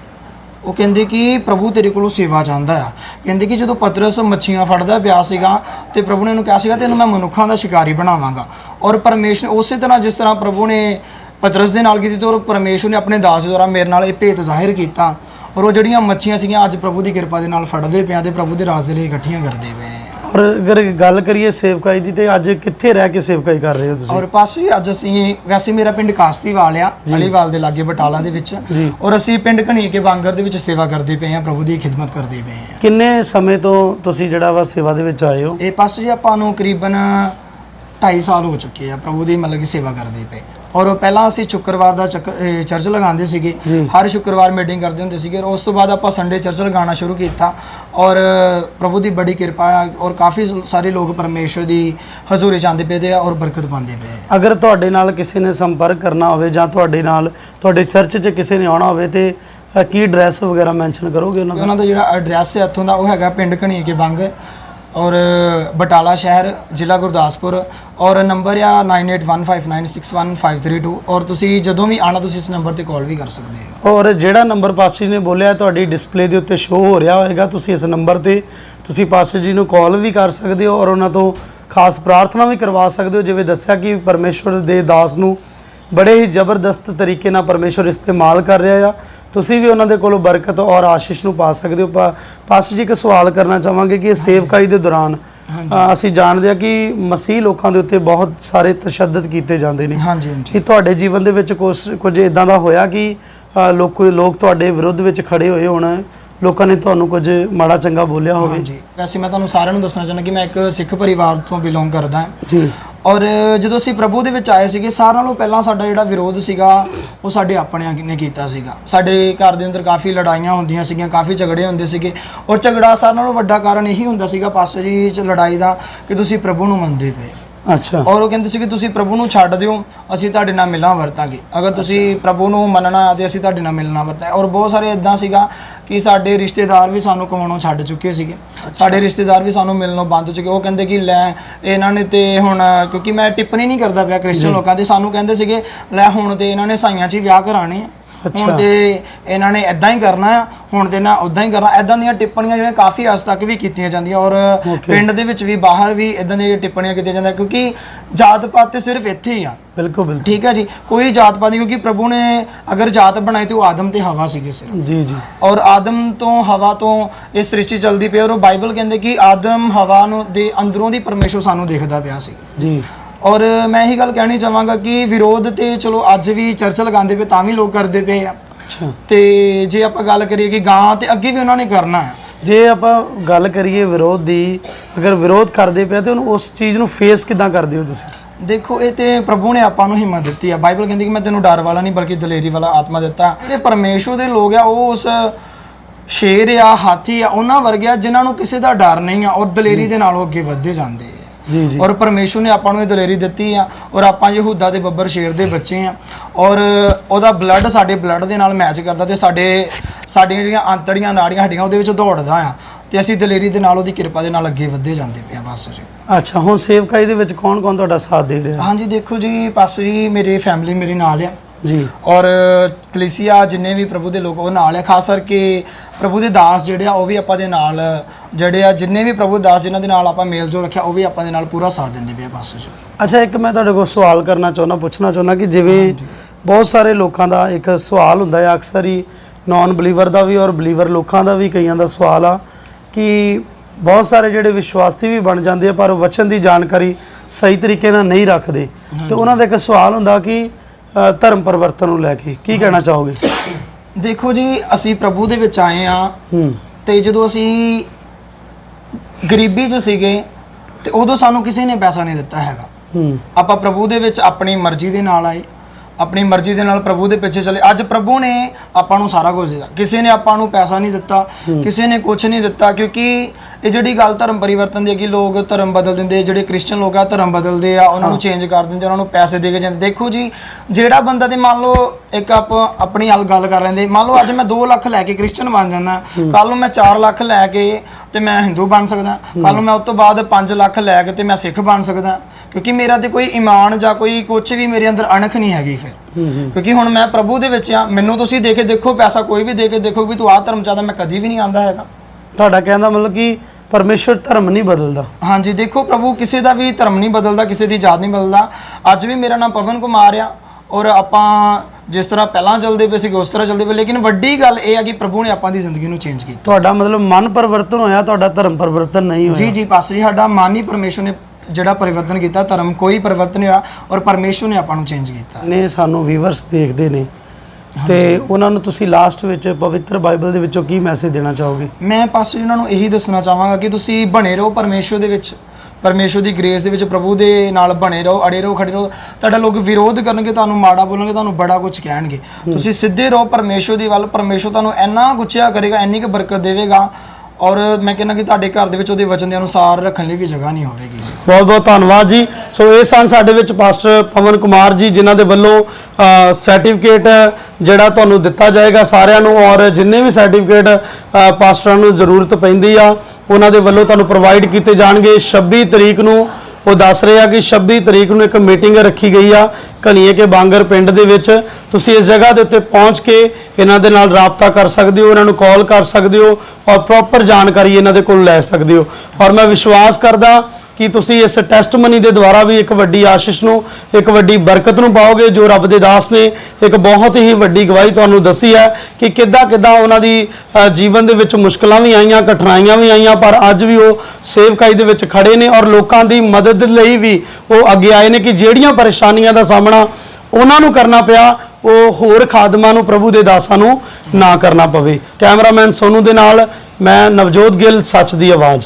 ਉਹ ਕਹਿੰਦੇ ਕਿ ਪ੍ਰਭੂ ਤੇਰੇ ਕੋਲੋਂ ਸੇਵਾ ਚਾਹੁੰਦਾ ਆ। ਕਹਿੰਦੇ ਕਿ ਜਦੋਂ ਪਤਰਸ ਮੱਛੀਆਂ ਫੜਦਾ ਪਿਆ ਸੀਗਾ ਤੇ ਪ੍ਰਭੂ ਨੇ ਉਹਨੂੰ ਕਿਹਾ ਸੀਗਾ ਤੈਨੂੰ ਮੈਂ ਮਨੁੱਖਾਂ ਦਾ ਸ਼ਿਕਾਰੀ ਬਣਾਵਾਂਗਾ। ਔਰ ਪਰਮੇਸ਼ਰ ਉਸੇ ਤਰ੍ਹਾਂ ਜਿਸ ਤਰ੍ਹਾਂ ਪ੍ਰਭੂ ਨੇ ਪਤਰਸ ਦੇ ਨਾਲ ਕੀਤੀ ਤੇ ਔਰ ਪਰਮੇਸ਼ਰ ਨੇ ਆਪਣੇ ਦਾਸ ਦੁਆਰਾ ਮੇਰੇ ਨਾਲ ਇਹ ਭੇਤ ਜ਼ਾਹਿਰ ਕੀਤਾ। ਔਰ ਉਹ ਜਿਹੜੀਆਂ ਮੱਛੀਆਂ ਸੀਗੀਆਂ ਅੱਜ ਪ੍ਰਭੂ ਦੀ ਕਿਰਪਾ ਦੇ ਨਾਲ ਫੜਦੇ ਪਿਆ ਤੇ ਪ੍ਰਭੂ ਦੇ ਰਾਜ ਦੇ ਲਈ ਇਕੱਠੀਆਂ ਕਰਦੇ ਪਏ ਔਰ ਅਗਰ ਗੱਲ ਕਰੀਏ ਸੇਵਕਾਈ ਦੀ ਤੇ ਅੱਜ ਕਿੱਥੇ ਰਹਿ ਕੇ ਸੇਵਕਾਈ ਕਰ ਰਹੇ ਹੋ ਤੁਸੀਂ? ਔਰ ਪਾਸੀ ਅੱਜ ਅਸੀਂ ਵੈਸੇ ਮੇਰਾ ਪਿੰਡ ਕਾਸਤੀਵਾਲ ਆ ਅਲੀਵਾਲ ਦੇ ਲਾਗੇ ਬਟਾਲਾ ਦੇ ਵਿੱਚ। ਜੀ। ਔਰ ਅਸੀਂ ਪਿੰਡ ਘਣੀਕੇ ਬਾਂਗਰ ਦੇ ਵਿੱਚ ਸੇਵਾ ਕਰਦੇ ਪਏ ਆ ਪ੍ਰਭੂ ਦੀ ਖਿਦਮਤ ਕਰਦੇ ਪਏ ਆ। ਕਿੰਨੇ ਸਮੇਂ ਤੋਂ ਤੁਸੀਂ ਜਿਹੜਾ ਵਾ ਸੇਵਾ ਦੇ ਵਿੱਚ ਆਏ ਹੋ? ਇਹ ਪਾਸ ਜੀ ਆਪਾਂ ਨੂੰ ਕਰੀਬਨ 2.5 ਸਾਲ ਹੋ ਚੁੱਕੇ ਆ ਪ੍ਰਭੂ ਦੀ ਮਤਲਬ ਕਿ ਸੇਵਾ ਕਰਦੇ ਪਏ। ਔਰ ਪਹਿਲਾਂ ਅਸੀਂ ਸ਼ੁੱਕਰਵਾਰ ਦਾ ਚੱਕਰ ਇਹ ਚਰਚ ਲਗਾਉਂਦੇ ਸੀਗੇ। ਹਰ ਸ਼ੁੱਕਰਵਾਰ ਮੀਟਿੰਗ ਕਰਦੇ ਹੁੰਦੇ ਸੀਗੇ। ਔਰ ਉਸ ਤੋਂ ਬਾਅਦ ਆਪਾਂ ਸੰਡੇ ਚਰਚ ਲਗਾਉਣਾ ਸ਼ੁਰੂ ਕੀਤਾ। ਔਰ ਪ੍ਰਭੂ ਦੀ ਬੜੀ ਕਿਰਪਾ ਆ ਔਰ ਕਾਫੀ ਸਾਰੇ ਲੋਕ ਪਰਮੇਸ਼ਵਰ ਦੀ ਹਜ਼ੂਰੀ ਆਉਂਦੇ ਪਏ ਤੇ ਆ ਔਰ ਬਰਕਤ ਪਾਉਂਦੇ ਪਏ ਆ। ਅਗਰ ਤੁਹਾਡੇ ਨਾਲ ਕਿਸੇ ਨੇ ਸੰਪਰਕ ਕਰਨਾ ਹੋਵੇ ਜਾਂ ਤੁਹਾਡੇ ਨਾਲ ਤੁਹਾਡੇ ਚਰਚ 'ਚ ਕਿਸੇ ਨੇ ਆਉਣਾ ਹੋਵੇ ਤੇ ਅ, ਕੀ ਐਡਰੈਸ ਵਗੈਰਾ ਮੈਂਸ਼ਨ ਕਰੋਗੇ ਉਹਨਾਂ ਤੇ ਦਾ? ਉਹਨਾਂ ਦਾ ਜਿਹੜਾ ਐਡਰੈਸ ਹੈ ਇੱਥੋਂ ਦਾ ਉਹ ਹੈਗਾ ਪਿੰਡ ਘਣੀਕੇ ਬੰਗ। ਔਰ ਬਟਾਲਾ ਸ਼ਹਿਰ ਜ਼ਿਲ੍ਹਾ ਗੁਰਦਾਸਪੁਰ ਔਰ ਨੰਬਰ ਆ 9815961532 ਔਰ ਤੁਸੀਂ ਜਦੋਂ ਵੀ ਆਣਾ ਤੁਸੀਂ ਇਸ ਨੰਬਰ ਤੇ ਕਾਲ ਵੀ ਕਰ ਸਕਦੇ ਹੋ ਔਰ ਜਿਹੜਾ ਨੰਬਰ ਪਾਸੀ ਨੇ ਬੋਲਿਆ ਤੁਹਾਡੀ ਡਿਸਪਲੇ ਦੇ ਉੱਤੇ ਸ਼ੋ ਹੋ ਰਿਹਾ ਹੋਏਗਾ ਤੁਸੀਂ ਇਸ ਨੰਬਰ ਤੇ ਤੁਸੀਂ ਪਾਸੀ ਜੀ ਨੂੰ ਕਾਲ ਵੀ ਕਰ ਸਕਦੇ ਹੋ ਔਰ ਉਹਨਾਂ ਤੋਂ ਖਾਸ ਪ੍ਰਾਰਥਨਾ ਵੀ ਕਰਵਾ ਸਕਦੇ ਹੋ ਜਿਵੇਂ ਦੱਸਿਆ ਕਿ ਪਰਮੇਸ਼ਵਰ ਦੇ ਦਾਸ ਨੂੰ ਬੜੇ ਹੀ ਜ਼ਬਰਦਸਤ ਤਰੀਕੇ ਨਾਲ ਪਰਮੇਸ਼ਵਰ ਇਸਤੇਮਾਲ ਕਰ ਰਿਹਾ ਆ। ਤੁਸੀਂ ਵੀ ਉਹਨਾਂ ਦੇ ਕੋਲੋਂ ਬਰਕਤ ਔਰ ਆਸ਼ੀਸ਼ ਨੂੰ ਪਾ ਸਕਦੇ ਹੋ। ਪਾ- ਪਾਸਟਰ ਜੀ ਇੱਕ ਸਵਾਲ ਕਰਨਾ ਚਾਹਾਂਗੇ ਕਿ ਇਹ ਸੇਵਕਾਈ ਦੇ ਦੌਰਾਨ ਅਸੀਂ ਜਾਣਦੇ ਆ ਕਿ ਮਸੀਹ ਲੋਕਾਂ ਦੇ ਉੱਤੇ ਬਹੁਤ ਸਾਰੇ ਤਸ਼ੱਦਦ ਕੀਤੇ ਜਾਂਦੇ ਨੇ। ਹਾਂਜੀ ਹਾਂਜੀ। ਕਿ ਤੁਹਾਡੇ ਜੀਵਨ ਦੇ ਵਿੱਚ ਕੁਝ ਕੁਝ ਇਦਾਂ ਦਾ ਹੋਇਆ ਕਿ ਲੋਕ ਕੋਈ ਲੋਕ ਤੁਹਾਡੇ ਵਿਰੁੱਧ ਵਿੱਚ ਖੜੇ ਹੋਏ ਹੋਣ ਲੋਕਾਂ ਨੇ ਤੁਹਾਨੂੰ ਕੁਝ ਮਾੜਾ ਚੰਗਾ ਬੋਲਿਆ ਹੋਵੇ? ਹਾਂਜੀ। ਵੈਸੇ ਮੈਂ ਤੁਹਾਨੂੰ ਸਾਰਿਆਂ ਨੂੰ ਦੱਸਣਾ ਚਾਹੁੰਦਾ ਕਿ ਮੈਂ ਇੱਕ ਸਿੱਖ ਪਰਿਵਾਰ ਤੋਂ ਬਿਲੋਂਗ ਕਰਦਾ। ਹਾਂ ਜੀ। ਔਰ ਜਦੋਂ ਅਸੀਂ ਪ੍ਰਭੂ ਦੇ ਵਿੱਚ ਆਏ ਸੀਗੇ, ਸਾਰਿਆਂ ਨਾਲੋਂ ਪਹਿਲਾਂ ਸਾਡਾ ਜਿਹੜਾ ਵਿਰੋਧ ਸੀਗਾ, ਉਹ ਸਾਡੇ ਆਪਣਿਆਂ ਨੇ ਕੀਤਾ ਸੀਗਾ। ਸਾਡੇ ਘਰ ਦੇ ਅੰਦਰ ਕਾਫੀ ਲੜਾਈਆਂ ਹੁੰਦੀਆਂ ਸੀਗੀਆਂ, ਕਾਫੀ ਝਗੜੇ ਹੁੰਦੇ ਸੀਗੇ। ਔਰ ਝਗੜਾ ਸਾਰਿਆਂ ਨਾਲੋਂ ਵੱਡਾ ਕਾਰਨ ਇਹੀ ਹੁੰਦਾ ਸੀਗਾ ਪਾਸਟਰ ਜੀ ਚ ਲੜਾਈ ਦਾ ਕਿ ਤੁਸੀਂ ਪ੍ਰਭੂ ਨੂੰ ਮੰਨਦੇ ਪਏ। ਅੱਛਾ। ਔਰ ਉਹ ਕਹਿੰਦੇ ਸੀ ਕਿ ਤੁਸੀਂ ਪ੍ਰਭੂ ਨੂੰ ਛੱਡ ਦਿਓ ਅਸੀਂ ਤੁਹਾਡੇ ਨਾਲ ਮਿਲਣਾ ਵਰਤਾਂਗੇ। ਅਗਰ ਤੁਸੀਂ ਪ੍ਰਭੂ ਨੂੰ ਮੰਨਣਾ ਤੇ ਅਸੀਂ ਤੁਹਾਡੇ ਨਾਲ ਮਿਲਣਾ ਵਰਤਾਂਗੇ। ਔਰ ਬਹੁਤ ਸਾਰੇ ਇਦਾਂ ਸੀਗਾ ਕਿ ਸਾਡੇ ਰਿਸ਼ਤੇਦਾਰ ਵੀ ਸਾਨੂੰ ਕਮਾਉਣੋਂ ਛੱਡ ਚੁੱਕੇ ਸੀਗੇ। ਸਾਡੇ ਰਿਸ਼ਤੇਦਾਰ ਵੀ ਸਾਨੂੰ ਮਿਲਣੋਂ ਬੰਦ ਚੁੱਕੇ। ਉਹ ਕਹਿੰਦੇ ਕਿ ਲੈ ਇਹਨਾਂ ਨੇ ਤੇ ਹੁਣ ਕਿਉਂਕਿ ਮੈਂ ਟਿੱਪਣੀ ਨਹੀਂ ਕਰਦਾ ਪਿਆ ਕ੍ਰਿਸਚੀਅਨ ਲੋਕਾਂ ਦੇ ਸਾਨੂੰ ਕਹਿੰਦੇ ਸੀਗੇ ਲੈ ਹੁਣ ਤੇ ਇਹਨਾਂ ਨੇ ਸਾਈਆਂ 'ਚ ਹੀ ਵਿਆਹ ਕਰਾਣੇ ਆ। ਹੁਣ ਤੇ ਇਹਨਾਂ ਨੇ ਇਦਾਂ ਹੀ ਕਰਨਾ ਹੁਣ ਤੇ ਨਾ ਉਦਾਂ ਹੀ ਕਰਨਾ ਇਦਾਂ ਦੀਆਂ ਟਿੱਪਣੀਆਂ ਜਿਹੜੀਆਂ ਕਾਫੀ ਹੱਦ ਤੱਕ ਵੀ ਕੀਤੀਆਂ ਜਾਂਦੀਆਂ ਔਰ ਪਿੰਡ ਦੇ ਵਿੱਚ ਵੀ ਬਾਹਰ ਵੀ ਇਦਾਂ ਦੀਆਂ ਟਿੱਪਣੀਆਂ ਕੀਤੀਆਂ ਜਾਂਦੀਆਂ ਕਿਉਂਕਿ ਜਾਤ ਪਾਤ ਤੇ ਸਿਰਫ ਇੱਥੇ ਹੀ ਆ। ਬਿਲਕੁਲ ਬਿਲਕੁਲ। ਠੀਕ ਹੈ ਜੀ? ਕੋਈ ਜਾਤ ਪਾਤ ਨਹੀਂ ਕਿਉਂਕਿ ਪ੍ਰਭੂ ਨੇ ਅਗਰ ਜਾਤ ਬਣਾਈ ਤੇ ਉਹ ਆਦਮ ਤੇ ਹਵਾ ਸੀਗੇ ਸਿਰਫ। ਜੀ ਜੀ। ਔਰ ਆਦਮ ਤੋਂ ਹਵਾ ਤੋਂ ਇਹ ਸ੍ਰਿਸ਼ਟੀ ਚੱਲਦੀ ਪਈ ਔਰ ਬਾਈਬਲ ਕਹਿੰਦੇ ਕਿ ਆਦਮ ਹਵਾ ਨੂੰ ਦੇ ਅੰਦਰੋਂ ਦੀ ਪਰਮੇਸ਼ਰ ਸਾਨੂੰ ਦੇਖਦਾ ਪਿਆ ਸੀ। ਜੀ। ਔਰ ਮੈਂ ਇਹੀ ਗੱਲ ਕਹਿਣੀ ਚਾਹਾਂਗਾ ਕਿ ਵਿਰੋਧ ਤੇ ਚਲੋ ਅੱਜ ਵੀ ਚਰਚ ਲਗਾਉਂਦੇ ਪਏ ਤਾਂ ਵੀ ਲੋਕ ਕਰਦੇ ਪਏ ਆ। ਅੱਛਾ। ਤੇ ਜੇ ਆਪਾਂ ਗੱਲ ਕਰੀਏ ਕਿ ਗਾਂ ਤੇ ਅੱਗੇ ਵੀ ਉਹਨਾਂ ਨੇ ਕਰਨਾ ਹੈ। ਜੇ ਆਪਾਂ ਗੱਲ ਕਰੀਏ ਵਿਰੋਧ ਦੀ ਅਗਰ ਵਿਰੋਧ ਕਰਦੇ ਪਿਆ ਤੇ ਉਹਨੂੰ ਉਸ ਚੀਜ਼ ਨੂੰ ਫੇਸ ਕਿਦਾਂ ਕਰਦੇ ਹੋ ਤੁਸੀਂ? ਦੇਖੋ ਇਹ ਤੇ ਪ੍ਰਭੂ ਨੇ ਆਪਾਂ ਨੂੰ ਹਿੰਮਤ ਦਿੱਤੀ ਆ। ਬਾਈਬਲ ਕਹਿੰਦੀ ਕਿ ਮੈਂ ਤੈਨੂੰ ਡਰ ਵਾਲਾ ਨਹੀਂ ਬਲਕਿ ਦਲੇਰੀ ਵਾਲਾ ਆਤਮਾ ਦਿੱਤਾ। ਜਿਹੜੇ ਪਰਮੇਸ਼ਵਰ ਦੇ ਲੋਕ ਆ ਉਹ ਉਸ ਸ਼ੇਰ ਆ ਹਾਥੀ ਆ ਉਹਨਾਂ ਵਰਗੇ ਆ ਜਿਨ੍ਹਾਂ ਨੂੰ ਕਿਸੇ ਦਾ ਡਰ ਨਹੀਂ ਆ ਔਰ ਦਲੇਰੀ ਦੇ ਨਾਲ ਉਹ ਅੱਗੇ ਵਧਦੇ ਜਾਂਦੇ ਆ। ਔਰ ਪਰਮੇਸ਼ਵਰ ਨੇ ਆਪਾਂ ਨੂੰ ਇਹ ਦਲੇਰੀ ਦਿੱਤੀ ਆ ਔਰ ਆਪਾਂ ਯਹੂਦਾ ਦੇ ਬੱਬਰ ਸ਼ੇਰ ਦੇ ਬੱਚੇ ਆ ਔਰ ਉਹਦਾ ਬਲੱਡ ਸਾਡੇ ਬਲੱਡ ਦੇ ਨਾਲ ਮੈਚ ਕਰਦਾ ਤੇ ਸਾਡੇ ਸਾਡੀਆਂ ਜਿਹੜੀਆਂ ਆਂਤੜੀਆਂ ਨਾੜੀਆਂ ਹੱਡੀਆਂ ਉਹਦੇ ਵਿੱਚ ਦੌੜਦਾ ਆ ਤੇ ਅਸੀਂ ਦਲੇਰੀ ਦੇ ਨਾਲ ਉਹਦੀ ਕਿਰਪਾ ਦੇ ਨਾਲ ਅੱਗੇ ਵਧਦੇ ਜਾਂਦੇ ਪਏ ਆ ਬਸ ਜੀ। ਅੱਛਾ ਹੁਣ ਸੇਵਕਾਈ ਦੇ ਵਿੱਚ ਕੌਣ ਕੌਣ ਤੁਹਾਡਾ ਸਾਥ ਦੇ ਰਿਹਾ? ਹਾਂਜੀ ਦੇਖੋ ਜੀ ਪਾਸਟਰ ਜੀ ਮੇਰੇ ਫੈਮਿਲੀ ਮੇਰੇ ਨਾਲ ਆ। ਜੀ। ਔਰ ਕਲੀਸੀਆ ਜਿੰਨੇ ਵੀ ਪ੍ਰਭੂ ਦੇ ਲੋਕ ਉਹ ਨਾਲ ਆ ਖਾਸ ਕਰਕੇ ਪ੍ਰਭੂ ਦੇ ਦਾਸ ਜਿਹੜੇ ਆ ਉਹ ਵੀ ਆਪਾਂ ਦੇ ਨਾਲ ਜਿਹੜੇ ਆ ਜਿੰਨੇ ਵੀ ਪ੍ਰਭੂ ਦਾਸ ਜਿਨ੍ਹਾਂ ਦੇ ਨਾਲ ਆਪਾਂ ਮੇਲ ਜੋ ਰੱਖਿਆ ਉਹ ਵੀ ਆਪਾਂ ਦੇ ਨਾਲ ਪੂਰਾ ਸਾਥ ਦਿੰਦੇ ਪਏ ਆ ਪਾਸਟਰ ਜੀ ਅੱਛਾ ਇੱਕ ਮੈਂ ਤੁਹਾਡੇ ਕੋਲ ਸਵਾਲ ਕਰਨਾ ਚਾਹੁੰਦਾ ਪੁੱਛਣਾ ਚਾਹੁੰਦਾ ਕਿ ਜਿਵੇਂ ਬਹੁਤ ਸਾਰੇ ਲੋਕਾਂ ਦਾ ਇੱਕ ਸਵਾਲ ਹੁੰਦਾ ਹੈ ਅਕਸਰ ਹੀ ਨਾਨ ਬਲੀਵਰ ਦਾ ਵੀ ਔਰ ਬਲੀਵਰ ਲੋਕਾਂ ਦਾ ਵੀ ਕਈਆਂ ਦਾ ਸਵਾਲ ਆ ਕਿ ਬਹੁਤ ਸਾਰੇ ਜਿਹੜੇ ਵਿਸ਼ਵਾਸੀ ਵੀ ਬਣ ਜਾਂਦੇ ਆ ਪਰ ਵਚਨ ਦੀ ਜਾਣਕਾਰੀ ਸਹੀ ਤਰੀਕੇ ਨਾਲ ਨਹੀਂ ਰੱਖਦੇ। ਤੇ ਉਹਨਾਂ ਦਾ ਇੱਕ ਸਵਾਲ ਹੁੰਦਾ ਕਿ ਅ, ਧਰਮ ਪਰਿਵਰਤਨ ਨੂੰ ਲੈ ਕੇ ਕੀ ਕਹਿਣਾ ਚਾਹੋਗੇ? ਦੇਖੋ ਜੀ ਅਸੀਂ ਪ੍ਰਭੂ ਦੇ ਵਿੱਚ ਆਏ ਆ ਹੂੰ। ਤੇ ਜਦੋਂ ਅਸੀਂ ਗਰੀਬੀ 'ਚ ਸੀਗੇ ਤੇ ਉਦੋਂ ਸਾਨੂੰ ਕਿਸੇ ਨੇ ਪੈਸਾ ਨਹੀਂ ਦਿੱਤਾ ਹੈਗਾ। ਹੂੰ। ਆਪਾਂ ਪ੍ਰਭੂ ਦੇ ਵਿੱਚ ਆਪਣੀ ਮਰਜ਼ੀ ਦੇ ਨਾਲ ਆਏ। ਆਪਣੀ ਮਰਜ਼ੀ ਦੇ ਨਾਲ ਪ੍ਰਭੂ ਦੇ ਪਿੱਛੇ ਚੱਲੇ। ਅੱਜ ਪ੍ਰਭੂ ਨੇ ਆਪਾਂ ਨੂੰ ਸਾਰਾ ਕੁਝ ਦਿੱਤਾ। ਕਿਸੇ ਨੇ ਆਪਾਂ ਨੂੰ ਪੈਸਾ ਨਹੀਂ ਦਿੱਤਾ ਕਿਸੇ ਨੇ ਕੁਝ ਨਹੀਂ ਦਿੱਤਾ ਕਿਉਂਕਿ ਇਹ ਜਿਹੜੀ ਗੱਲ ਧਰਮ ਪਰਿਵਰਤਨ ਦੀ ਹੈ ਕਿ ਲੋਕ ਧਰਮ ਬਦਲ ਦਿੰਦੇ ਜਿਹੜੇ ਕ੍ਰਿਸਚੀਅਨ ਲੋਕ ਆ ਧਰਮ ਬਦਲਦੇ ਆ ਉਹਨਾਂ ਨੂੰ ਚੇਂਜ ਕਰ ਦਿੰਦੇ ਉਹਨਾਂ ਨੂੰ ਪੈਸੇ ਦੇ ਕੇ ਜਾਂਦੇ। ਦੇਖੋ ਜੀ ਜਿਹੜਾ ਬੰਦਾ ਤੇ ਮੰਨ ਲਓ ਇੱਕ ਆਪ ਆਪਣੀ ਹਾਲ ਗੱਲ ਕਰ ਲੈਂਦੇ ਮੰਨ ਲਓ ਅੱਜ ਮੈਂ 2 ਲੱਖ ਲੈ ਕੇ ਕ੍ਰਿਸਚੀਅਨ ਬਣ ਜਾਂਦਾ ਕੱਲ ਨੂੰ ਮੈਂ 4 ਲੱਖ ਲੈ ਕੇ ਤੇ ਮੈਂ ਹਿੰਦੂ ਬਣ ਸਕਦਾ ਕੱਲ ਨੂੰ ਮੈਂ ਉਸ ਤੋਂ ਬਾਅਦ 5 ਲੱਖ ਲੈ ਕੇ ਤੇ ਮੈਂ ਸਿੱਖ ਬਣ ਸਕਦਾ। ਕਿਉਂਕਿ ਮੇਰਾ ਤੇ ਕੋਈ ਈਮਾਨ ਜਾਂ ਕੋਈ ਕੁਝ ਵੀ ਮੇਰੇ ਅੰਦਰ ਅਣਖ ਨਹੀਂ ਹੈਗੀ ਫਿਰ। ਕਿਉਂਕਿ ਹੁਣ ਮੈਂ ਪ੍ਰਭੂ ਦੇ ਵਿੱਚ ਆ ਮੈਨੂੰ ਤੁਸੀਂ ਦੇ ਕੇ ਦੇਖੋ ਪੈਸਾ ਕੋਈ ਵੀ ਦੇ ਕੇ ਦੇਖੋ ਵੀ ਤੂੰ ਆਹ ਧਰਮ ਚਾਹਦਾ ਮੈਂ ਕਦੀ ਵੀ ਨਹੀਂ ਆਂਦਾ ਹੈਗਾ। ਤੁਹਾਡਾ ਕਹਿਣ ਦਾ ਮਤਲਬ ਕਿ ਪਰਮੇਸ਼ਰ ਧਰਮ ਨਹੀਂ ਬਦਲਦਾ। ਹਾਂਜੀ ਦੇਖੋ ਪ੍ਰਭੂ ਕਿਸੇ ਦਾ ਵੀ ਧਰਮ ਨਹੀਂ ਬਦਲਦਾ ਕਿਸੇ ਦੀ ਜਾਤ ਨਹੀਂ ਬਦਲਦਾ। ਅੱਜ ਵੀ ਮੇਰਾ ਨਾਮ ਪਵਨ ਕੁਮਾਰ ਆ ਔਰ ਆਪਾਂ ਜਿਸ ਤਰ੍ਹਾਂ ਪਹਿਲਾਂ ਚੱਲਦੇ ਪਏ ਸੀ ਉਸ ਤਰ੍ਹਾਂ ਚੱਲਦੇ ਪਏ ਲੇਕਿਨ ਵੱਡੀ ਗੱਲ ਇਹ ਆ ਕਿ ਪ੍ਰਭੂ ਨੇ ਆਪਾਂ ਦੀ ਜ਼ਿੰਦਗੀ ਨੂੰ ਚੇਂਜ ਕੀਤਾ। ਤੁਹਾਡਾ ਮਤਲਬ ਮਨ ਪਰਿਵਰਤਨ ਹੋਇਆ ਤੁਹਾਡਾ ਧਰਮ ਪਰਿਵਰਤਨ ਨਹੀਂ ਹੋਇਆ। ਜੀ ਜੀ ਜੀ ਸਾਡਾ ਮਨ ਹੀ ਪਰਮੇਸ਼ਵਰ ਨੇ ਜਿਹੜਾ ਪਰਿਵਰਤਨ ਕੀਤਾ ਧਰਮ ਕੋਈ ਪਰਿਵਰਤਨ ਨਹੀਂ ਹੋਇਆ ਔਰ ਪਰਮੇਸ਼ਵਰ ਨੇ ਆਪਾਂ ਨੂੰ ਚੇਂਜ ਕੀਤਾ। ਨੇ ਸਾਨੂੰ ਵੀਵਰਸ ਦੇਖਦੇ ਨੇ। ਤੇ ਉਹਨਾਂ ਨੂੰ ਤੁਸੀਂ ਲਾਸਟ ਵਿੱਚ ਪਵਿੱਤਰ ਬਾਈਬਲ ਦੇ ਵਿੱਚੋਂ ਕੀ ਮੈਸੇਜ ਦੇਣਾ ਚਾਹੋਗੇ? ਮੈਂ ਪਾਸਟਰ ਜੀ ਉਹਨਾਂ ਨੂੰ ਇਹੀ ਦੱਸਣਾ ਚਾਹਾਂਗਾ ਕਿ ਤੁਸੀਂ ਬਣੇ ਰਹੋ ਪਰਮੇਸ਼ਵਰ ਦੇ ਵਿੱਚ। ਪਰਮੇਸ਼ਵਰ ਦੀ ਗ੍ਰੇਸ ਦੇ ਵਿੱਚ ਪ੍ਰਭੂ ਦੇ ਨਾਲ ਬਣੇ ਰਹੋ ਅੜੇ ਰਹੋ ਖੜੇ ਰਹੋ। ਤੁਹਾਡਾ ਲੋਕ ਵਿਰੋਧ ਕਰਨਗੇ ਤੁਹਾਨੂੰ ਮਾੜਾ ਬੋਲਣਗੇ ਤੁਹਾਨੂੰ ਬੜਾ ਕੁਝ ਕਹਿਣਗੇ। ਤੁਸੀਂ ਸਿੱਧੇ ਰਹੋ ਪਰਮੇਸ਼ਵਰ ਦੀ ਵੱਲ ਪਰਮੇਸ਼ਵਰ ਤੁਹਾਨੂੰ ਇੰਨਾ ਗੁੱਛਿਆ ਕਰੇਗਾ ਇੰਨੀ ਕੁ ਬਰਕਤ ਦੇਵੇਗਾ। ਔਰ ਮੈਂ ਕਹਿੰਦਾ ਕਿ ਤੁਹਾਡੇ ਘਰ ਦੇ ਵਿੱਚ ਉਹਦੇ ਵਚਨ ਦੇ ਅਨੁਸਾਰ ਰੱਖਣ ਲਈ ਵੀ ਜਗ੍ਹਾ ਨਹੀਂ ਹੋਵੇਗੀ। ਬਹੁਤ ਬਹੁਤ ਧੰਨਵਾਦ ਜੀ। ਸੋ ਇਹ ਸਨ ਸਾਡੇ ਵਿੱਚ ਪਾਸਟਰ ਪਵਨ ਕੁਮਾਰ ਜੀ, ਜਿਨ੍ਹਾਂ ਦੇ ਵੱਲੋਂ ਸਰਟੀਫਿਕੇਟ ਜਿਹੜਾ ਤੁਹਾਨੂੰ ਦਿੱਤਾ ਜਾਏਗਾ ਸਾਰਿਆਂ ਨੂੰ ਔਰ ਜਿੰਨੇ ਵੀ ਸਰਟੀਫਿਕੇਟ ਪਾਸਟਰਾਂ ਨੂੰ ਜ਼ਰੂਰਤ ਪੈਂਦੀ ਆ, ਉਹਨਾਂ ਦੇ ਵੱਲੋਂ ਤੁਹਾਨੂੰ ਪ੍ਰੋਵਾਈਡ ਕੀਤੇ ਜਾਣਗੇ। 26 ਤਰੀਕ ਨੂੰ ਉਹ ਦੱਸ ਰਹੇ ਆ ਕਿ 26 ਤਰੀਕ ਨੂੰ ਇੱਕ ਮੀਟਿੰਗ ਰੱਖੀ ਗਈ ਆ ਕਲੀਏ ਕੇ ਬਾਂਗਰ ਪਿੰਡ ਦੇ ਵਿੱਚ। ਤੁਸੀਂ ਇਸ ਜਗ੍ਹਾ ਦੇ ਉੱਤੇ ਪਹੁੰਚ ਕੇ ਇਹਨਾਂ ਦੇ ਨਾਲ ਰਾਬਤਾ ਕਰ ਸਕਦੇ ਹੋ, ਇਹਨਾਂ ਨੂੰ ਕਾਲ ਕਰ ਸਕਦੇ ਹੋ ਔਰ ਪ੍ਰੋਪਰ ਜਾਣਕਾਰੀ ਇਹਨਾਂ ਦੇ ਕੋਲ ਲੈ ਸਕਦੇ ਹੋ। ਔਰ ਮੈਂ ਵਿਸ਼ਵਾਸ ਕਰਦਾ ਕਿ ਤੁਸੀਂ ਇਸ ਟੈਸਟਮਨੀ ਦੇ ਦੁਆਰਾ ਵੀ ਇੱਕ ਵੱਡੀ ਆਸ਼ੀਸ਼ ਨੂੰ, ਇੱਕ ਵੱਡੀ ਬਰਕਤ ਨੂੰ ਪਾਓਗੇ ਜੋ ਰੱਬ ਦੇ ਦਾਸ ਨੇ ਇੱਕ ਬਹੁਤ ਹੀ ਵੱਡੀ ਗਵਾਹੀ ਤੁਹਾਨੂੰ ਦੱਸੀ ਹੈ ਕਿ ਕਿੱਦਾਂ ਕਿੱਦਾਂ ਉਹਨਾਂ ਦੀ ਜੀਵਨ ਦੇ ਵਿੱਚ ਮੁਸ਼ਕਲਾਂ ਵੀ ਆਈਆਂ, ਕਠਿਨਾਈਆਂ ਵੀ ਆਈਆਂ, ਪਰ ਅੱਜ ਵੀ ਉਹ ਸੇਵਕਾਈ ਦੇ ਵਿੱਚ ਖੜੇ ਨੇ ਔਰ ਲੋਕਾਂ ਦੀ ਮਦਦ ਲਈ ਵੀ ਉਹ ਅੱਗੇ ਆਏ ਨੇ ਕਿ ਜਿਹੜੀਆਂ ਪਰੇਸ਼ਾਨੀਆਂ ਦਾ ਸਾਹਮਣਾ ਉਹਨਾਂ ਨੂੰ ਕਰਨਾ ਪਿਆ, ਉਹ ਹੋਰ ਖਾਦਮਾਂ ਨੂੰ, ਪ੍ਰਭੂ ਦੇ ਦਾਸਾਂ ਨੂੰ ਨਾ ਕਰਨਾ ਪਵੇ। ਕੈਮਰਾਮੈਨ ਸੋਨੂ ਦੇ ਨਾਲ, ਮੈਂ ਨਵਜੋਤ ਗਿੱਲ, ਸੱਚ ਦੀ ਆਵਾਜ਼।